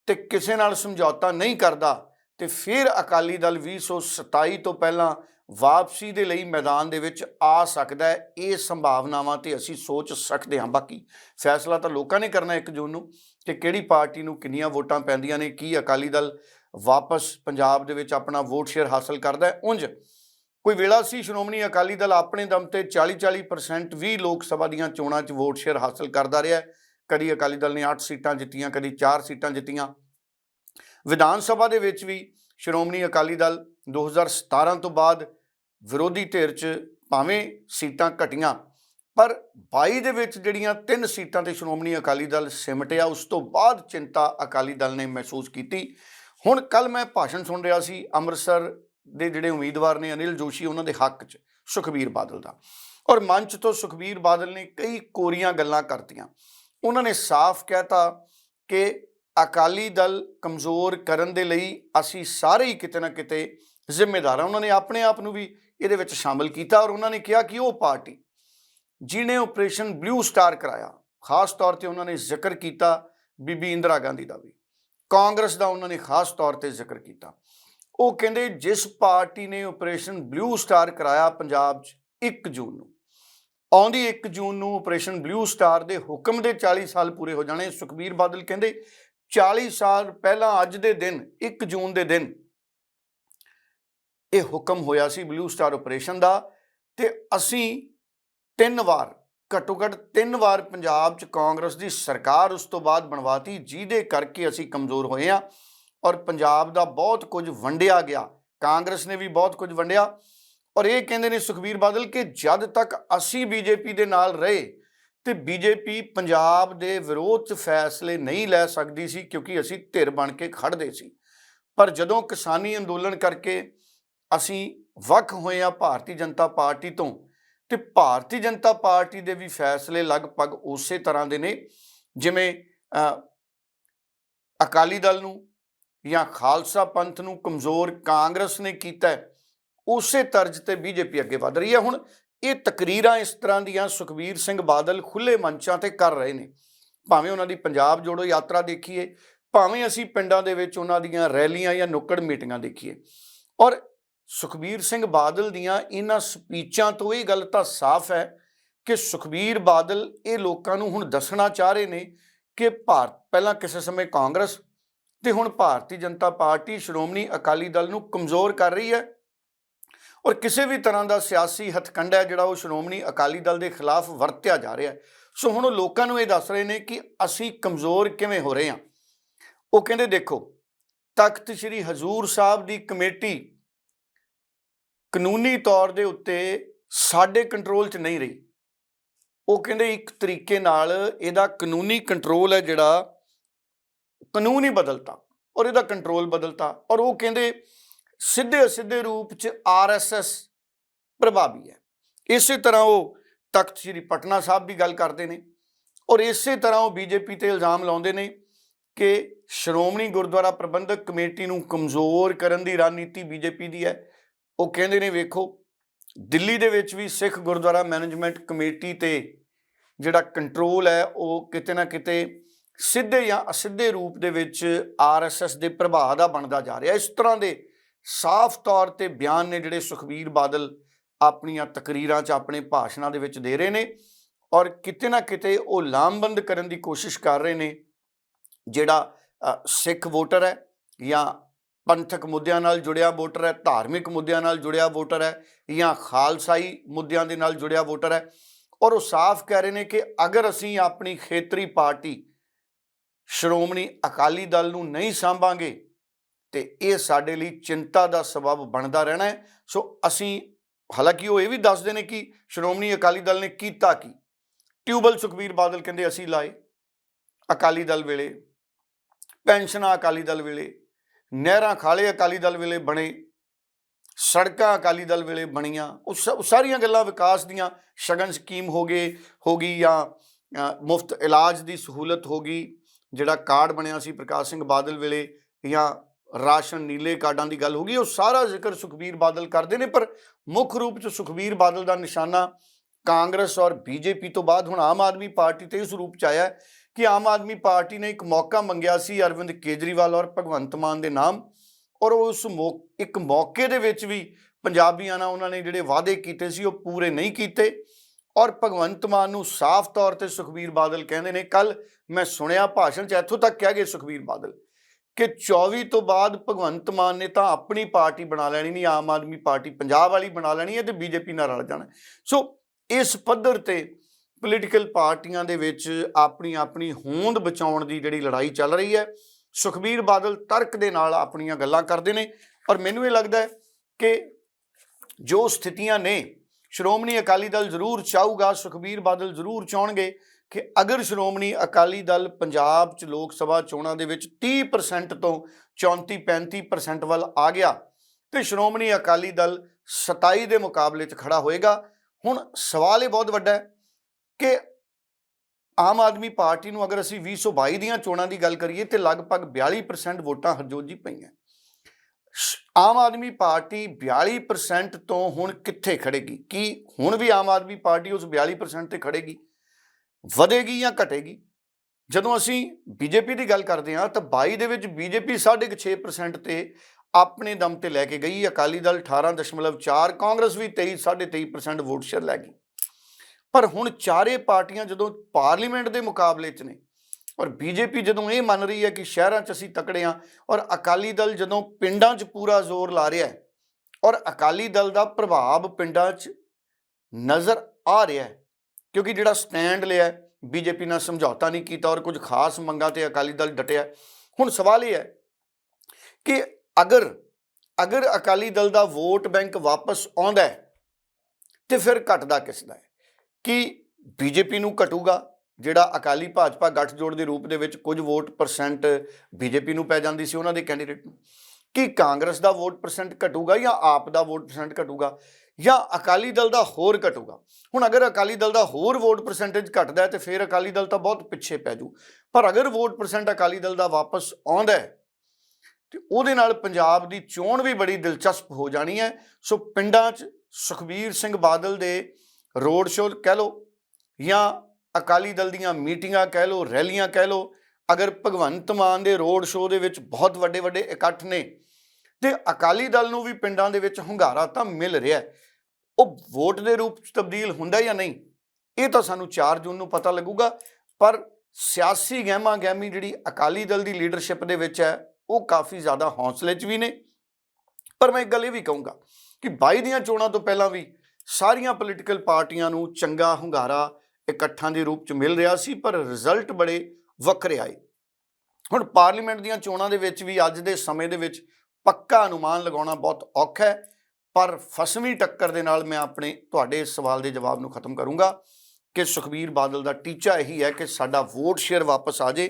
ਤੇ ਕਿਸੇ ਨਾਲ ਸਮਝੌਤਾ ਨਹੀਂ ਕਰਦਾ ਤੇ ਫਿਰ ਅਕਾਲੀ ਦਲ 2027 ਤੋਂ ਪਹਿਲਾਂ ਵਾਪਸੀ ਦੇ ਲਈ ਮੈਦਾਨ ਦੇ ਵਿੱਚ ਆ ਸਕਦਾ ਹੈ, ਇਹ ਸੰਭਾਵਨਾਵਾਂ ਤੇ ਅਸੀਂ ਸੋਚ ਸਕਦੇ ਹਾਂ। ਬਾਕੀ ਫੈਸਲਾ ਤਾਂ ਲੋਕਾਂ ਨੇ ਕਰਨਾ ਇੱਕ ਜੂਨ ਨੂੰ ਕਿ ਕਿਹੜੀ ਪਾਰਟੀ ਨੂੰ ਕਿੰਨੀਆਂ ਵੋਟਾਂ ਪੈਂਦੀਆਂ ਨੇ, ਕੀ ਅਕਾਲੀ ਦਲ ਵਾਪਸ ਪੰਜਾਬ ਦੇ ਵਿੱਚ ਆਪਣਾ ਵੋਟ ਸ਼ੇਅਰ ਹਾਸਲ ਕਰਦਾ ਹੈ। ਉਂਝ ਕੋਈ ਵੇਲਾ ਸੀ ਸ਼੍ਰੋਮਣੀ ਅਕਾਲੀ ਦਲ ਆਪਣੇ ਦਮ ਤੇ 40-40% ਵੀ ਲੋਕ ਸਭਾ ਦੀਆਂ ਚੋਣਾਂ 'ਚ ਵੋਟ ਸ਼ੇਅਰ ਹਾਸਲ ਕਰਦਾ ਰਿਹਾ ਕਦੀ ਅਕਾਲੀ ਦਲ ਨੇ 8 ਸੀਟਾਂ ਜਿੱਤੀਆਂ, ਕਦੀ 4 ਸੀਟਾਂ ਜਿੱਤੀਆਂ। ਵਿਧਾਨ ਸਭਾ ਦੇ ਵਿੱਚ ਵੀ ਸ਼੍ਰੋਮਣੀ ਅਕਾਲੀ ਦਲ 2017 ਤੋਂ ਬਾਅਦ ਵਿਰੋਧੀ ਧਿਰ 'ਚ ਭਾਵੇਂ ਸੀਟਾਂ ਘਟੀਆਂ, ਪਰ 22 ਦੇ ਵਿੱਚ ਜਿਹੜੀਆਂ ਤਿੰਨ ਸੀਟਾਂ ਤੇ ਸ਼੍ਰੋਮਣੀ ਅਕਾਲੀ ਦਲ ਸਿਮਟਿਆ, ਉਸ ਤੋਂ ਬਾਅਦ ਚਿੰਤਾ ਅਕਾਲੀ ਦਲ ਨੇ ਮਹਿਸੂਸ ਕੀਤੀ। ਹੁਣ ਕੱਲ ਮੈਂ ਭਾਸ਼ਣ ਸੁਣ ਰਿਹਾ ਸੀ ਅੰਮ੍ਰਿਤਸਰ ਦੇ ਜਿਹੜੇ ਉਮੀਦਵਾਰ ਨੇ ਅਨਿਲ ਜੋਸ਼ੀ, ਉਹਨਾਂ ਦੇ ਹੱਕ 'ਚ ਸੁਖਬੀਰ ਬਾਦਲ ਦਾ। ਔਰ ਮੰਚ ਤੋਂ ਸੁਖਬੀਰ ਬਾਦਲ ਨੇ ਕਈ ਕੋਰੀਆਂ ਗੱਲਾਂ ਕਰਤੀਆਂ। ਉਹਨਾਂ ਨੇ ਸਾਫ਼ ਕਹਿਤਾ ਕਿ ਅਕਾਲੀ ਦਲ ਕਮਜ਼ੋਰ ਕਰਨ ਦੇ ਲਈ ਅਸੀਂ ਸਾਰੇ ਹੀ ਕਿਤੇ ਨਾ ਕਿਤੇ ਜ਼ਿੰਮੇਦਾਰ ਹਾਂ ਉਹਨਾਂ ਨੇ ਆਪਣੇ ਆਪ ਨੂੰ ਵੀ ਇਹਦੇ ਵਿੱਚ ਸ਼ਾਮਲ ਕੀਤਾ ਔਰ ਉਹਨਾਂ ਨੇ ਕਿਹਾ ਕਿ ਉਹ ਪਾਰਟੀ ਜਿਨੇ ਆਪਰੇਸ਼ਨ ਬਲੂ ਸਟਾਰ ਕਰਾਇਆ, ਖਾਸ ਤੌਰ ਤੇ ਉਹਨਾਂ ਨੇ ਜ਼ਿਕਰ ਕੀਤਾ ਬੀਬੀ ਇੰਦਰਾ ਗਾਂਧੀ ਦਾ ਵੀ। ਕਾਂਗਰਸ ਦਾ ਉਹਨਾਂ ਨੇ ਖਾਸ ਤੌਰ ਤੇ ਜ਼ਿਕਰ ਕੀਤਾ। ਉਹ ਕਹਿੰਦੇ ਜਿਸ ਪਾਰਟੀ ਨੇ ਆਪਰੇਸ਼ਨ ਬਲੂ ਸਟਾਰ ਕਰਾਇਆ ਪੰਜਾਬ 'ਚ 1 ਜੂਨ ਨੂੰ, ਆਉਂਦੀ 1 ਜੂਨ ਨੂੰ ਆਪਰੇਸ਼ਨ ਬਲੂ ਸਟਾਰ ਦੇ ਹੁਕਮ ਦੇ 40 ਸਾਲ ਪੂਰੇ ਹੋ ਜਾਣੇ। ਸੁਖਬੀਰ ਬਾਦਲ ਕਹਿੰਦੇ 40 ਸਾਲ ਪਹਿਲਾਂ ਅੱਜ ਦੇ ਦਿਨ 1 ਜੂਨ ਦੇ ਦਿਨ ਇਹ ਹੁਕਮ ਹੋਇਆ ਸੀ ਬਲੂ ਸਟਾਰ ਆਪਰੇਸ਼ਨ ਦਾ ਤੇ ਅਸੀਂ ਤਿੰਨ ਵਾਰ ਘੱਟੋ ਘੱਟ ਤਿੰਨ ਵਾਰ ਪੰਜਾਬ 'ਚ ਕਾਂਗਰਸ ਦੀ ਸਰਕਾਰ ਉਸ ਤੋਂ ਬਾਅਦ ਬਣਵਾਤੀ, ਜਿਹਦੇ ਕਰਕੇ ਅਸੀਂ ਕਮਜ਼ੋਰ ਹੋਏ ਆ ਔਰ ਪੰਜਾਬ ਦਾ ਬਹੁਤ ਕੁਝ ਵੰਡਿਆ ਗਿਆ। ਕਾਂਗਰਸ ਨੇ ਵੀ ਬਹੁਤ ਕੁਝ ਵੰਡਿਆ ਔਰ ਇਹ ਕਹਿੰਦੇ ਨੇ ਸੁਖਬੀਰ ਬਾਦਲ ਕਿ ਜਦ ਤੱਕ ਅਸੀਂ ਬੀਜੇਪੀ ਦੇ ਨਾਲ ਰਹੇ ਤੇ ਬੀਜੇਪੀ ਪੰਜਾਬ ਦੇ ਵਿਰੋਧ 'ਚ ਫੈਸਲੇ ਨਹੀਂ ਲੈ ਸਕਦੀ ਸੀ ਕਿਉਂਕਿ ਅਸੀਂ ਧਿਰ ਬਣ ਕੇ ਖੜਦੇ ਸੀ। ਪਰ ਜਦੋਂ ਕਿਸਾਨੀ ਅੰਦੋਲਨ ਕਰਕੇ ਅਸੀਂ ਵੱਖ ਹੋਏ ਆ ਭਾਰਤੀ ਜਨਤਾ ਪਾਰਟੀ ਤੋਂ ਤੇ ਭਾਰਤੀ ਜਨਤਾ ਪਾਰਟੀ ਦੇ ਵੀ ਫੈਸਲੇ ਲਗਭਗ ਉਸੇ ਤਰ੍ਹਾਂ ਦੇ ਨੇ, ਜਿਵੇਂ ਅਕਾਲੀ ਦਲ ਨੂੰ ਜਾਂ ਖਾਲਸਾ ਪੰਥ ਨੂੰ ਕਮਜ਼ੋਰ ਕਾਂਗਰਸ ਨੇ ਕੀਤਾ ਉਸੇ ਤਰਜ਼ ਤੇ ਬੀਜੇਪੀ ਅੱਗੇ ਵਧ ਰਹੀ ਹੈ। ਹੁਣ ਇਹ ਤਕਰੀਰਾਂ ਇਸ ਤਰ੍ਹਾਂ ਦੀਆਂ ਸੁਖਬੀਰ ਸਿੰਘ ਬਾਦਲ ਖੁੱਲੇ ਮੰਚਾਂ ਤੇ ਕਰ ਰਹੇ ਨੇ। ਭਾਵੇਂ ਉਹਨਾਂ ਦੀ ਪੰਜਾਬ ਜੋੜੋ ਯਾਤਰਾ ਦੇਖੀਏ, ਭਾਵੇਂ ਅਸੀਂ ਪਿੰਡਾਂ ਦੇ ਵਿੱਚ ਉਹਨਾਂ ਦੀਆਂ ਰੈਲੀਆਂ ਜਾਂ ਨੁੱਕੜ ਮੀਟਿੰਗਾਂ ਦੇਖੀਏ। ਔਰ ਸੁਖਬੀਰ ਸਿੰਘ ਬਾਦਲ ਦੀਆਂ ਇਹਨਾਂ ਸਪੀਚਾਂ ਤੋਂ ਇਹ ਗੱਲ ਤਾਂ ਸਾਫ਼ ਹੈ ਕਿ ਸੁਖਬੀਰ ਬਾਦਲ ਇਹ ਲੋਕਾਂ ਨੂੰ ਹੁਣ ਦੱਸਣਾ ਚਾਹ ਰਹੇ ਨੇ ਕਿ ਭਾਰਤ, ਪਹਿਲਾਂ ਕਿਸੇ ਸਮੇਂ ਕਾਂਗਰਸ ਤੇ ਹੁਣ ਭਾਰਤੀ ਜਨਤਾ ਪਾਰਟੀ ਸ਼੍ਰੋਮਣੀ ਅਕਾਲੀ ਦਲ ਨੂੰ ਕਮਜ਼ੋਰ ਕਰ ਰਹੀ ਹੈ ਔਰ ਕਿਸੇ ਵੀ ਤਰ੍ਹਾਂ ਦਾ ਸਿਆਸੀ ਹਥਕੰਡਾ ਹੈ ਜਿਹੜਾ ਉਹ ਸ਼੍ਰੋਮਣੀ ਅਕਾਲੀ ਦਲ ਦੇ ਖਿਲਾਫ ਵਰਤਿਆ ਜਾ ਰਿਹਾ ਹੈ। ਸੋ ਹੁਣ ਉਹ ਲੋਕਾਂ ਨੂੰ ਇਹ ਦੱਸ ਰਹੇ ਨੇ ਕਿ ਅਸੀਂ ਕਮਜ਼ੋਰ ਕਿਵੇਂ ਹੋ ਰਹੇ ਹਾਂ। ਉਹ ਕਹਿੰਦੇ ਦੇਖੋ, ਤਖਤ ਸ੍ਰੀ ਹਜ਼ੂਰ ਸਾਹਿਬ ਦੀ ਕਮੇਟੀ ਕਾਨੂੰਨੀ ਤੌਰ ਦੇ ਉੱਤੇ ਸਾਡੇ ਕੰਟਰੋਲ 'ਚ ਨਹੀਂ ਰਹੀ। ਉਹ ਕਹਿੰਦੇ ਇੱਕ ਤਰੀਕੇ ਨਾਲ ਇਹਦਾ ਕਾਨੂੰਨੀ ਕੰਟਰੋਲ ਹੈ ਜਿਹੜਾ ਕਾਨੂੰਨ ਹੀ ਬਦਲਤਾ ਔਰ ਇਹਦਾ ਕੰਟਰੋਲ ਬਦਲਤਾ ਔਰ ਉਹ ਕਹਿੰਦੇ ਸਿੱਧੇ ਅਸਿੱਧੇ ਰੂਪ 'ਚ ਆਰਐਸਐਸ ਪ੍ਰਭਾਵੀ ਹੈ। ਇਸੇ ਤਰ੍ਹਾਂ ਉਹ ਤਖਤ ਸ੍ਰੀ ਪਟਨਾ ਸਾਹਿਬ ਦੀ ਗੱਲ ਕਰਦੇ ਨੇ ਔਰ ਇਸੇ ਤਰ੍ਹਾਂ ਉਹ ਬੀਜੇਪੀ ਤੇ ਇਲਜ਼ਾਮ ਲਾਉਂਦੇ ਨੇ ਕਿ ਸ਼੍ਰੋਮਣੀ ਗੁਰਦੁਆਰਾ ਪ੍ਰਬੰਧਕ ਕਮੇਟੀ ਨੂੰ ਕਮਜ਼ੋਰ ਕਰਨ ਦੀ ਰਣਨੀਤੀ ਬੀਜੇਪੀ ਦੀ ਹੈ। ਉਹ ਕਹਿੰਦੇ ਨੇ, ਵੇਖੋ, ਦਿੱਲੀ ਦੇ ਵਿੱਚ ਵੀ ਸਿੱਖ ਗੁਰਦੁਆਰਾ ਮੈਨੇਜਮੈਂਟ ਕਮੇਟੀ ਤੇ ਜਿਹੜਾ ਕੰਟਰੋਲ ਹੈ, ਉਹ ਕਿਤੇ ਨਾ ਕਿਤੇ ਸਿੱਧੇ ਜਾਂ ਅਸਿੱਧੇ ਰੂਪ ਦੇ ਵਿੱਚ ਆਰਐਸਐਸ ਦੇ ਪ੍ਰਭਾਵ ਦਾ ਬਣਦਾ ਜਾ ਰਿਹਾ। ਇਸ ਤਰ੍ਹਾਂ ਦੇ ਸਾਫ਼ ਤੌਰ ਤੇ ਬਿਆਨ ਨੇ ਜਿਹੜੇ ਸੁਖਬੀਰ ਬਾਦਲ ਆਪਣੀਆਂ ਤਕਰੀਰਾਂ 'ਚ ਆਪਣੇ ਭਾਸ਼ਣਾਂ ਦੇ ਵਿੱਚ ਦੇ ਰਹੇ ਨੇ ਔਰ ਕਿਤੇ ਨਾ ਕਿਤੇ ਉਹ ਲਾਮਬੰਦ ਕਰਨ ਦੀ ਕੋਸ਼ਿਸ਼ ਕਰ ਰਹੇ ਨੇ, ਜਿਹੜਾ ਸਿੱਖ ਵੋਟਰ ਹੈ ਜਾਂ ਪੰਥਕ ਮੁੱਦਿਆਂ ਨਾਲ ਜੁੜਿਆ ਵੋਟਰ ਹੈ, ਧਾਰਮਿਕ ਮੁੱਦਿਆਂ ਨਾਲ ਜੁੜਿਆ ਵੋਟਰ ਹੈ, ਜਾਂ ਖਾਲਸਾਈ ਮੁੱਦਿਆਂ ਦੇ ਨਾਲ ਜੁੜਿਆ ਵੋਟਰ ਹੈ। ਔਰ ਉਹ ਸਾਫ਼ ਕਹਿ ਰਹੇ ਨੇ ਕਿ ਅਗਰ ਅਸੀਂ ਆਪਣੀ ਖੇਤਰੀ ਪਾਰਟੀ ਸ਼੍ਰੋਮਣੀ ਅਕਾਲੀ ਦਲ ਨੂੰ ਨਹੀਂ ਸਾਂਭਾਂਗੇ, ਤੇ ਇਹ ਸਾਡੇ ਲਈ ਚਿੰਤਾ ਦਾ ਸਬਬ ਬਣਦਾ ਰਹਿਣਾ ਹੈ। ਸੋ ਅਸੀਂ, ਹਾਲਾਂਕਿ ਉਹ ਇਹ ਵੀ ਦੱਸਦੇ ਨੇ ਕਿ ਸ਼੍ਰੋਮਣੀ ਅਕਾਲੀ ਦਲ ਨੇ ਕੀਤਾ ਕੀ। ਟਿਊਬਲ ਸੁਖਬੀਰ ਬਾਦਲ ਕਹਿੰਦੇ ਅਸੀਂ ਲਾਏ ਅਕਾਲੀ ਦਲ ਵੇਲੇ, ਪੈਨਸ਼ਨਾਂ ਅਕਾਲੀ ਦਲ ਵੇਲੇ ਨਹਿਰਾਂ ਖਾਲੇ ਅਕਾਲੀ ਦਲ ਵੇਲੇ ਬਣੇ, ਸੜਕਾਂ ਅਕਾਲੀ ਦਲ ਵੇਲੇ ਬਣੀਆਂ, ਉਹ ਸਾਰੀਆਂ ਗੱਲਾਂ ਵਿਕਾਸ ਦੀਆਂ ਸ਼ਗਨ ਸਕੀਮ ਹੋ ਗਏ, ਹੋ ਗਈ ਜਾਂ ਮੁਫਤ ਇਲਾਜ ਦੀ ਸਹੂਲਤ ਹੋ ਗਈ, ਜਿਹੜਾ ਕਾਰਡ ਬਣਿਆ ਸੀ ਪ੍ਰਕਾਸ਼ ਸਿੰਘ ਬਾਦਲ ਵੇਲੇ ਜਾਂ ਰਾਸ਼ਨ ਨੀਲੇ ਕਾਰਡਾਂ ਦੀ ਗੱਲ ਹੋ ਗਈ, ਉਹ ਸਾਰਾ ਜ਼ਿਕਰ ਸੁਖਬੀਰ ਬਾਦਲ ਕਰਦੇ ਨੇ, ਪਰ ਮੁੱਖ ਰੂਪ 'ਚ ਸੁਖਬੀਰ ਬਾਦਲ ਦਾ ਨਿਸ਼ਾਨਾ ਕਾਂਗਰਸ ਔਰ ਬੀਜੇਪੀ ਤੋਂ ਬਾਅਦ ਹੁਣ ਆਮ ਆਦਮੀ ਪਾਰਟੀ ਤੇ ਇਸ ਰੂਪ 'ਚ ਆਇਆ ਕਿ ਆਮ ਆਦਮੀ ਪਾਰਟੀ ਨੇ ਇੱਕ ਮੌਕਾ ਮੰਗਿਆ ਸੀ ਅਰਵਿੰਦ ਕੇਜਰੀਵਾਲ ਔਰ ਭਗਵੰਤ ਮਾਨ ਦੇ ਨਾਮ, ਔਰ ਉਸ ਮੌ, ਇੱਕ ਮੌਕੇ ਦੇ ਵਿੱਚ ਵੀ ਪੰਜਾਬੀਆਂ ਨਾਲ ਉਹਨਾਂ ਨੇ ਜਿਹੜੇ ਵਾਅਦੇ ਕੀਤੇ ਸੀ ਉਹ ਪੂਰੇ ਨਹੀਂ ਕੀਤੇ, ਔਰ ਭਗਵੰਤ ਮਾਨ ਨੂੰ ਸਾਫ਼ ਤੌਰ ਤੇ ਸੁਖਬੀਰ ਬਾਦਲ ਕਹਿੰਦੇ ਨੇ ਕੱਲ ਮੈਂ ਸੁਣਿਆ ਭਾਸ਼ਣ 'ਚ ਇੱਥੋਂ ਤੱਕ ਕਹਿ ਗਏ ਸੁਖਬੀਰ ਬਾਦਲ ਕਿ 24 ਤੋਂ ਬਾਅਦ ਭਗਵੰਤ ਮਾਨ ਨੇ ਤਾਂ ਆਪਣੀ ਪਾਰਟੀ ਬਣਾ ਲੈਣੀ ਨਹੀਂ, ਆਮ ਆਦਮੀ ਪਾਰਟੀ ਪੰਜਾਬ ਵਾਲੀ ਬਣਾ ਲੈਣੀ ਹੈ ਤੇ ਬੀਜੇਪੀ ਨਾਲ ਰਲ ਜਾਣਾ ਸੋ ਇਸ ਪੱਧਰ ਤੇ ਪੋਲੀਟੀਕਲ ਪਾਰਟੀਆਂ ਦੇ ਵਿੱਚ ਆਪਣੀ ਆਪਣੀ ਹੋਂਦ ਬਚਾਉਣ ਦੀ ਜਿਹੜੀ ਲੜਾਈ ਚੱਲ ਰਹੀ ਹੈ, ਸੁਖਬੀਰ ਬਾਦਲ ਤਰਕ ਦੇ ਨਾਲ ਆਪਣੀਆਂ ਗੱਲਾਂ ਕਰਦੇ ਨੇ ਔਰ ਮੈਨੂੰ ਇਹ ਲੱਗਦਾ ਹੈ ਕਿ ਜੋ ਸਥਿਤੀਆਂ ਨੇ, ਸ਼੍ਰੋਮਣੀ ਅਕਾਲੀ ਦਲ ਜ਼ਰੂਰ ਚਾਹੂਗਾ, ਸੁਖਬੀਰ ਬਾਦਲ ਜ਼ਰੂਰ ਚਾਹਣਗੇ ਕਿ ਅਗਰ ਸ਼੍ਰੋਮਣੀ ਅਕਾਲੀ ਦਲ ਪੰਜਾਬ 'ਚ ਲੋਕ ਸਭਾ ਚੋਣਾਂ ਦੇ ਵਿੱਚ 30% ਤੋਂ 34-35% ਵੱਲ ਆ ਗਿਆ ਤੇ ਸ਼੍ਰੋਮਣੀ ਅਕਾਲੀ ਦਲ 27 ਦੇ ਮੁਕਾਬਲੇ 'ਚ ਖੜਾ ਹੋਏਗਾ, ਹੁਣ ਸਵਾਲ ਇਹ ਬਹੁਤ ਵੱਡਾ ਹੈ ਕਿ ਆਮ ਆਦਮੀ ਪਾਰਟੀ ਨੂੰ ਅਗਰ ਅਸੀਂ 2022 ਦੀਆਂ ਚੋਣਾਂ ਦੀ ਗੱਲ ਕਰੀਏ ਤੇ ਲਗਭਗ 42% ਵੋਟਾਂ ਹਰਜੋਤ ਜੀ ਪਈਆਂ। ਸ਼- ਆਮ ਆਦਮੀ ਪਾਰਟੀ 42% ਤੋਂ ਹੁਣ ਕਿੱਥੇ ਖੜੇਗੀ? ਕੀ ਹੁਣ ਵੀ ਆਮ ਆਦਮੀ ਪਾਰਟੀ ਉਸ 42% ਤੇ ਖੜੇਗੀ? ਵਧੇਗੀ ਜਾਂ ਘਟੇਗੀ? ਜਦੋਂ ਅਸੀਂ ਬੀਜੇਪੀ ਦੀ ਗੱਲ ਕਰਦੇ ਹਾਂ ਤਾਂ 22 ਦੇ ਵਿੱਚ ਬੀਜੇਪੀ 6.5% ਤੇ ਆਪਣੇ ਦਮ ਤੇ ਲੈ ਕੇ ਗਈ। ਅਕਾਲੀ ਦਲ 18.4 ਕਾਂਗਰਸ ਵੀ 23 23.5% ਵੋਟ ਸ਼ੇਅਰ ਲੈ ਗਈ। ਪਰ ਹੁਣ ਚਾਰੇ ਪਾਰਟੀਆਂ ਜਦੋਂ ਪਾਰਲੀਮੈਂਟ ਦੇ ਮੁਕਾਬਲੇ 'ਚ ਨੇ ਔਰ ਬੀਜੇਪੀ ਜਦੋਂ ਇਹ ਮੰਨ ਰਹੀ ਹੈ ਕਿ ਸ਼ਹਿਰਾਂ 'ਚ ਅਸੀਂ ਤਕੜੇ ਹਾਂ ਔਰ ਅਕਾਲੀ ਦਲ ਜਦੋਂ ਪਿੰਡਾਂ 'ਚ ਪੂਰਾ ਜ਼ੋਰ ਲਾ ਰਿਹਾ ਹੈ ਔਰ ਅਕਾਲੀ ਦਲ ਦਾ ਪ੍ਰਭਾਵ ਪਿੰਡਾਂ 'ਚ ਨਜ਼ਰ ਆ ਰਿਹਾ ਹੈ, ਕਿਉਂਕਿ ਜਿਹੜਾ ਸਟੈਂਡ ਲਿਆ ਬੀਜੇਪੀ ਨਾਲ ਸਮਝੌਤਾ ਨਹੀਂ ਕੀਤਾ ਔਰ ਕੁਝ ਖਾਸ ਮੰਗਾਂ ਤੇ ਅਕਾਲੀ ਦਲ ਡਟਿਆ ਹੁਣ ਸਵਾਲ ਇਹ ਹੈ ਕਿ ਅਗਰ ਅਗਰ ਅਕਾਲੀ ਦਲ ਦਾ ਵੋਟ ਬੈਂਕ ਵਾਪਸ ਆਉਂਦਾ ਹੈ, ਤੇ ਫਿਰ ਘਟਦਾ ਕਿਸ ਦਾ ਹੈ? ਕਿ ਬੀਜੇਪੀ ਨੂੰ ਘਟੂਗਾ, ਜਿਹੜਾ ਅਕਾਲੀ ਭਾਜਪਾ ਗੱਠਜੋੜ ਦੇ ਰੂਪ ਦੇ ਵਿੱਚ ਕੁਝ ਵੋਟ ਪਰਸੈਂਟ ਬੀਜੇਪੀ ਨੂੰ ਪੈ ਜਾਂਦੀ ਸੀ ਉਹਨਾਂ ਦੇ ਕੈਂਡੀਡੇਟ ਨੂੰ। ਕਿ ਕਾਂਗਰਸ ਦਾ ਵੋਟ ਪਰਸੈਂਟ ਘਟੂਗਾ ਜਾਂ ਆਪ ਦਾ ਵੋਟ ਪਰਸੈਂਟ ਘਟੂਗਾ ਜਾਂ ਅਕਾਲੀ ਦਲ ਦਾ ਹੋਰ ਘਟੂਗਾ? ਹੁਣ ਅਗਰ ਅਕਾਲੀ ਦਲ ਦਾ ਹੋਰ ਵੋਟ ਪਰਸੈਂਟੇਜ ਘਟਦਾ ਹੈ ਤੇ ਫਿਰ ਅਕਾਲੀ ਦਲ ਤਾਂ ਬਹੁਤ ਪਿੱਛੇ ਪੈ ਜੂ। ਪਰ ਅਗਰ ਵੋਟ ਪਰਸੈਂਟ ਅਕਾਲੀ ਦਲ ਦਾ ਵਾਪਸ ਆਉਂਦਾ ਹੈ, ਤੇ ਉਹਦੇ ਨਾਲ ਪੰਜਾਬ ਦੀ ਚੋਣ ਵੀ ਬੜੀ ਦਿਲਚਸਪ ਹੋ ਜਾਣੀ ਹੈ। ਸੋ ਪਿੰਡਾਂ 'ਚ ਸੁਖਬੀਰ ਸਿੰਘ ਬਾਦਲ ਦੇ ਰੋਡ ਸ਼ੋਅ ਕਹਿ ਲਓ ਜਾਂ ਅਕਾਲੀ ਦਲ ਦੀਆਂ ਮੀਟਿੰਗਾਂ ਕਹਿ ਲਓ, ਰੈਲੀਆਂ ਕਹਿ ਲਓ, ਅਗਰ ਭਗਵੰਤ ਮਾਨ ਦੇ ਰੋਡ ਸ਼ੋਅ ਦੇ ਵਿੱਚ ਬਹੁਤ ਵੱਡੇ ਵੱਡੇ ਇਕੱਠ ਨੇ ਤੇ ਅਕਾਲੀ ਦਲ ਨੂੰ ਵੀ ਪਿੰਡਾਂ ਦੇ ਵਿੱਚ ਹੁੰਗਾਰਾ ਤਾਂ ਮਿਲ ਰਿਹਾ ਉਹ ਵੋਟ ਦੇ ਰੂਪ 'ਚ ਤਬਦੀਲ ਹੁੰਦਾ ਜਾਂ ਨਹੀਂ, ਇਹ ਤਾਂ ਸਾਨੂੰ 4 ਜੂਨ ਨੂੰ ਪਤਾ ਲੱਗੂਗਾ, ਪਰ ਸਿਆਸੀ ਗਹਿਮਾ ਗਹਿਮੀ ਜਿਹੜੀ ਅਕਾਲੀ ਦਲ ਦੀ ਲੀਡਰਸ਼ਿਪ ਦੇ ਵਿੱਚ ਹੈ, ਉਹ ਕਾਫੀ ਜ਼ਿਆਦਾ ਹੌਸਲੇ 'ਚ ਵੀ ਨੇ। ਪਰ ਮੈਂ ਇੱਕ ਗੱਲ ਇਹ ਵੀ ਕਹੂੰਗਾ ਕਿ 22 ਦੀਆਂ ਚੋਣਾਂ ਤੋਂ ਪਹਿਲਾਂ ਵੀ ਸਾਰੀਆਂ ਪੋਲੀਟੀਕਲ ਪਾਰਟੀਆਂ ਨੂੰ ਚੰਗਾ ਹੁੰਗਾਰਾ ਇਕੱਠਾਂ ਦੇ ਰੂਪ 'ਚ ਮਿਲ ਰਿਹਾ ਸੀ, ਪਰ ਰਿਜ਼ਲਟ ਬੜੇ ਵੱਖਰੇ ਆਏ। ਹੁਣ ਪਾਰਲੀਮੈਂਟ ਦੀਆਂ ਚੋਣਾਂ ਦੇ ਵਿੱਚ ਵੀ ਅੱਜ ਦੇ ਸਮੇਂ ਦੇ ਵਿੱਚ ਪੱਕਾ ਅਨੁਮਾਨ ਲਗਾਉਣਾ ਬਹੁਤ ਔਖਾ ਹੈ, ਪਰ ਫਸਵੀਂ ਟੱਕਰ ਦੇ ਨਾਲ ਮੈਂ ਆਪਣੇ ਤੁਹਾਡੇ ਸਵਾਲ ਦੇ ਜਵਾਬ ਨੂੰ ਖਤਮ ਕਰੂੰਗਾ ਕਿ ਸੁਖਬੀਰ ਬਾਦਲ ਦਾ ਟੀਚਾ ਇਹੀ ਹੈ ਕਿ ਸਾਡਾ ਵੋਟ ਸ਼ੇਅਰ ਵਾਪਸ ਆ ਜੇ,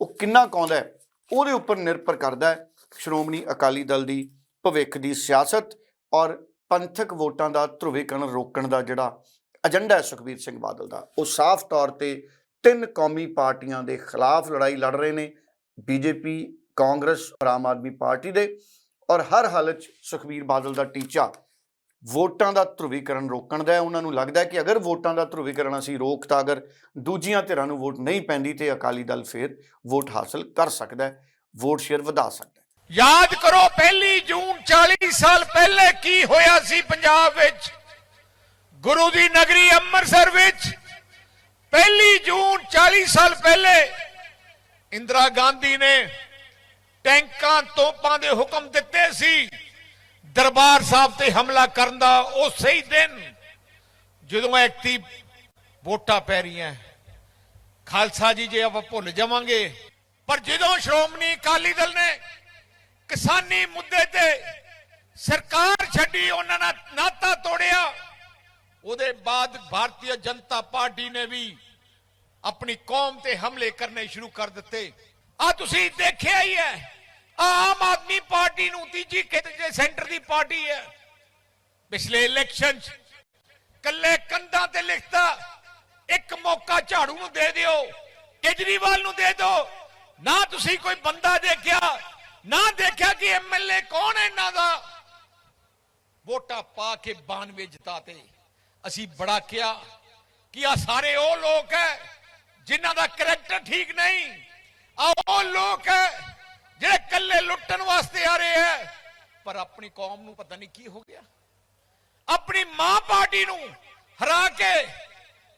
ਉਹ ਕਿੰਨਾ ਕਾਉਂਦਾ ਉਹਦੇ ਉੱਪਰ ਨਿਰਭਰ ਕਰਦਾ ਹੈ ਸ਼੍ਰੋਮਣੀ ਅਕਾਲੀ ਦਲ ਦੀ ਭਵਿੱਖ ਦੀ ਸਿਆਸਤ ਔਰ ਪੰਥਕ ਵੋਟਾਂ ਦਾ ਧਰੁਵੀਕਰਨ ਰੋਕਣ ਦਾ ਜਿਹੜਾ ਏਜੰਡਾ ਹੈ ਸੁਖਬੀਰ ਸਿੰਘ ਬਾਦਲ ਦਾ, ਉਹ ਸਾਫ਼ ਤੌਰ ਤੇ ਤਿੰਨ ਕੌਮੀ ਪਾਰਟੀਆਂ ਦੇ ਖਿਲਾਫ ਲੜਾਈ ਲੜ ਰਹੇ ਨੇ, ਬੀਜੇਪੀ, ਕਾਂਗਰਸ, ਔਰ ਆਮ ਆਦਮੀ ਪਾਰਟੀ ਦੇ, ਔਰ ਹਰ ਹਾਲਤ 'ਚ ਸੁਖਬੀਰ ਬਾਦਲ ਦਾ ਟੀਚਾ ਵੋਟਾਂ ਦਾ ਧਰੁਵੀਕਰਨ ਰੋਕਣ ਦਾ ਹੈ। ਉਹਨਾਂ ਨੂੰ ਲੱਗਦਾ ਹੈ ਕਿ ਅਗਰ ਵੋਟਾਂ ਦਾ ਧਰੁਵੀਕਰਨ ਅਸੀਂ ਰੋਕਤਾ ਅਗਰ ਦੂਜੀਆਂ ਧਿਰਾਂ ਨੂੰ ਵੋਟ ਨਹੀਂ ਪੈਂਦੀ ਤੇ ਅਕਾਲੀ ਦਲ ਫਿਰ ਵੋਟ ਹਾਸਲ ਕਰ ਸਕਦਾ ਹੈ, ਵੋਟ ਸ਼ੇਅਰ ਵਧਾ ਸਕਦਾ ਹੈ। ਯਾਦ ਕਰੋ ਪਹਿਲੀ ਜੂਨ 40 ਸਾਲ ਪਹਿਲੇ ਕੀ ਹੋਇਆ ਸੀ ਪੰਜਾਬ ਵਿੱਚ? ਗੁਰੂ ਦੀ ਨਗਰੀ ਅੰਮ੍ਰਿਤਸਰ ਵਿੱਚ ਪਹਿਲੀ ਜੂਨ 40 ਸਾਲ ਪਹਿਲੇ ਇੰਦਰਾ ਗਾਂਧੀ ਨੇ ਟੈਂਕਾਂ, ਤੋਪਾਂ ਦੇ ਹੁਕਮ ਦਿੱਤੇ ਸੀ। ਦਰਬਾਰ ਸਾਹਿਬ ਤੇ ਹਮਲਾ ਕਰਨ ਦਾ ਉਸੇ ਹੀ ਦਿਨ ਜਦੋਂ ਐਕਤੀ ਵੋਟਾਂ ਪੈ ਰਹੀਆਂ। ਖਾਲਸਾ ਜੀ, ਜੇ ਆਪਾਂ ਭੁੱਲ ਜਾਵਾਂਗੇ, ਪਰ ਜਦੋਂ ਸ਼੍ਰੋਮਣੀ ਅਕਾਲੀ ਦਲ ਨੇ ਕਿਸਾਨੀ ਮੁੱਦੇ ਤੇ ਸਰਕਾਰ ਛੱਡੀ, ਉਹਨਾਂ ਨਾਲ ਨਾਤਾ ਤੋੜਿਆ। ਉਹਦੇ ਬਾਅਦ ਭਾਰਤੀ ਜਨਤਾ ਪਾਰਟੀ ਨੇ ਵੀ ਆਪਣੀ ਕੌਮ ਤੇ ਹਮਲੇ ਕਰਨੇ ਸ਼ੁਰੂ ਕਰ ਦਿੱਤੇ। ਆ ਤੁਸੀਂ ਦੇਖਿਆ ਹੀ ਹੈ ਆਮ ਆਦਮੀ ਪਾਰਟੀ ਨੂੰ ਤੀਜੀ ਕਿਤੇ ਸੈਂਟਰ ਦੀ ਪਾਰਟੀ ਹੈ। ਪਿਛਲੇ ਇਲੈਕਸ਼ਨ ਚ ਕੱਲੇ ਕੰਧਾਂ ਤੇ ਲਿਖਤਾ, ਇੱਕ ਮੌਕਾ ਝਾੜੂ ਨੂੰ ਦੇ ਦਿਓ, ਕੇਜਰੀਵਾਲ ਨੂੰ ਦੇ ਦਿਓ। ਨਾ ਤੁਸੀਂ ਕੋਈ ਬੰਦਾ ਦੇਖਿਆ ਨਾ ਦੇਖਿਆ ਕਿ ਐਮਐਲਏ ਕੌਣ ਹੈ ਇਹਨਾਂ ਦਾ? ਵੋਟਾਂ ਪਾ ਕੇ 92 ਜਿਤਾਤੇ। ਅਸੀਂ ਬੜਾ ਕਿਹਾ ਕਿ ਆ ਸਾਰੇ ਉਹ ਲੋਕ ਹੈ ਜਿਨ੍ਹਾਂ ਦਾ ਕਰੈਕਟਰ ਠੀਕ ਨਹੀਂ। ਆ ਉਹ ਲੋਕ ਹੈ ਜਿਹੜੇ ਕੱਲੇ ਲੁੱਟਣ ਵਾਸਤੇ ਆ ਰਹੇ ਹੈ। ਪਰ ਆਪਣੀ ਕੌਮ ਨੂੰ ਪਤਾ ਨਹੀਂ ਕੀ ਹੋ ਗਿਆ। ਆਪਣੀ ਮਾਂ ਪਾਰਟੀ ਨੂੰ ਹਰਾ ਕੇ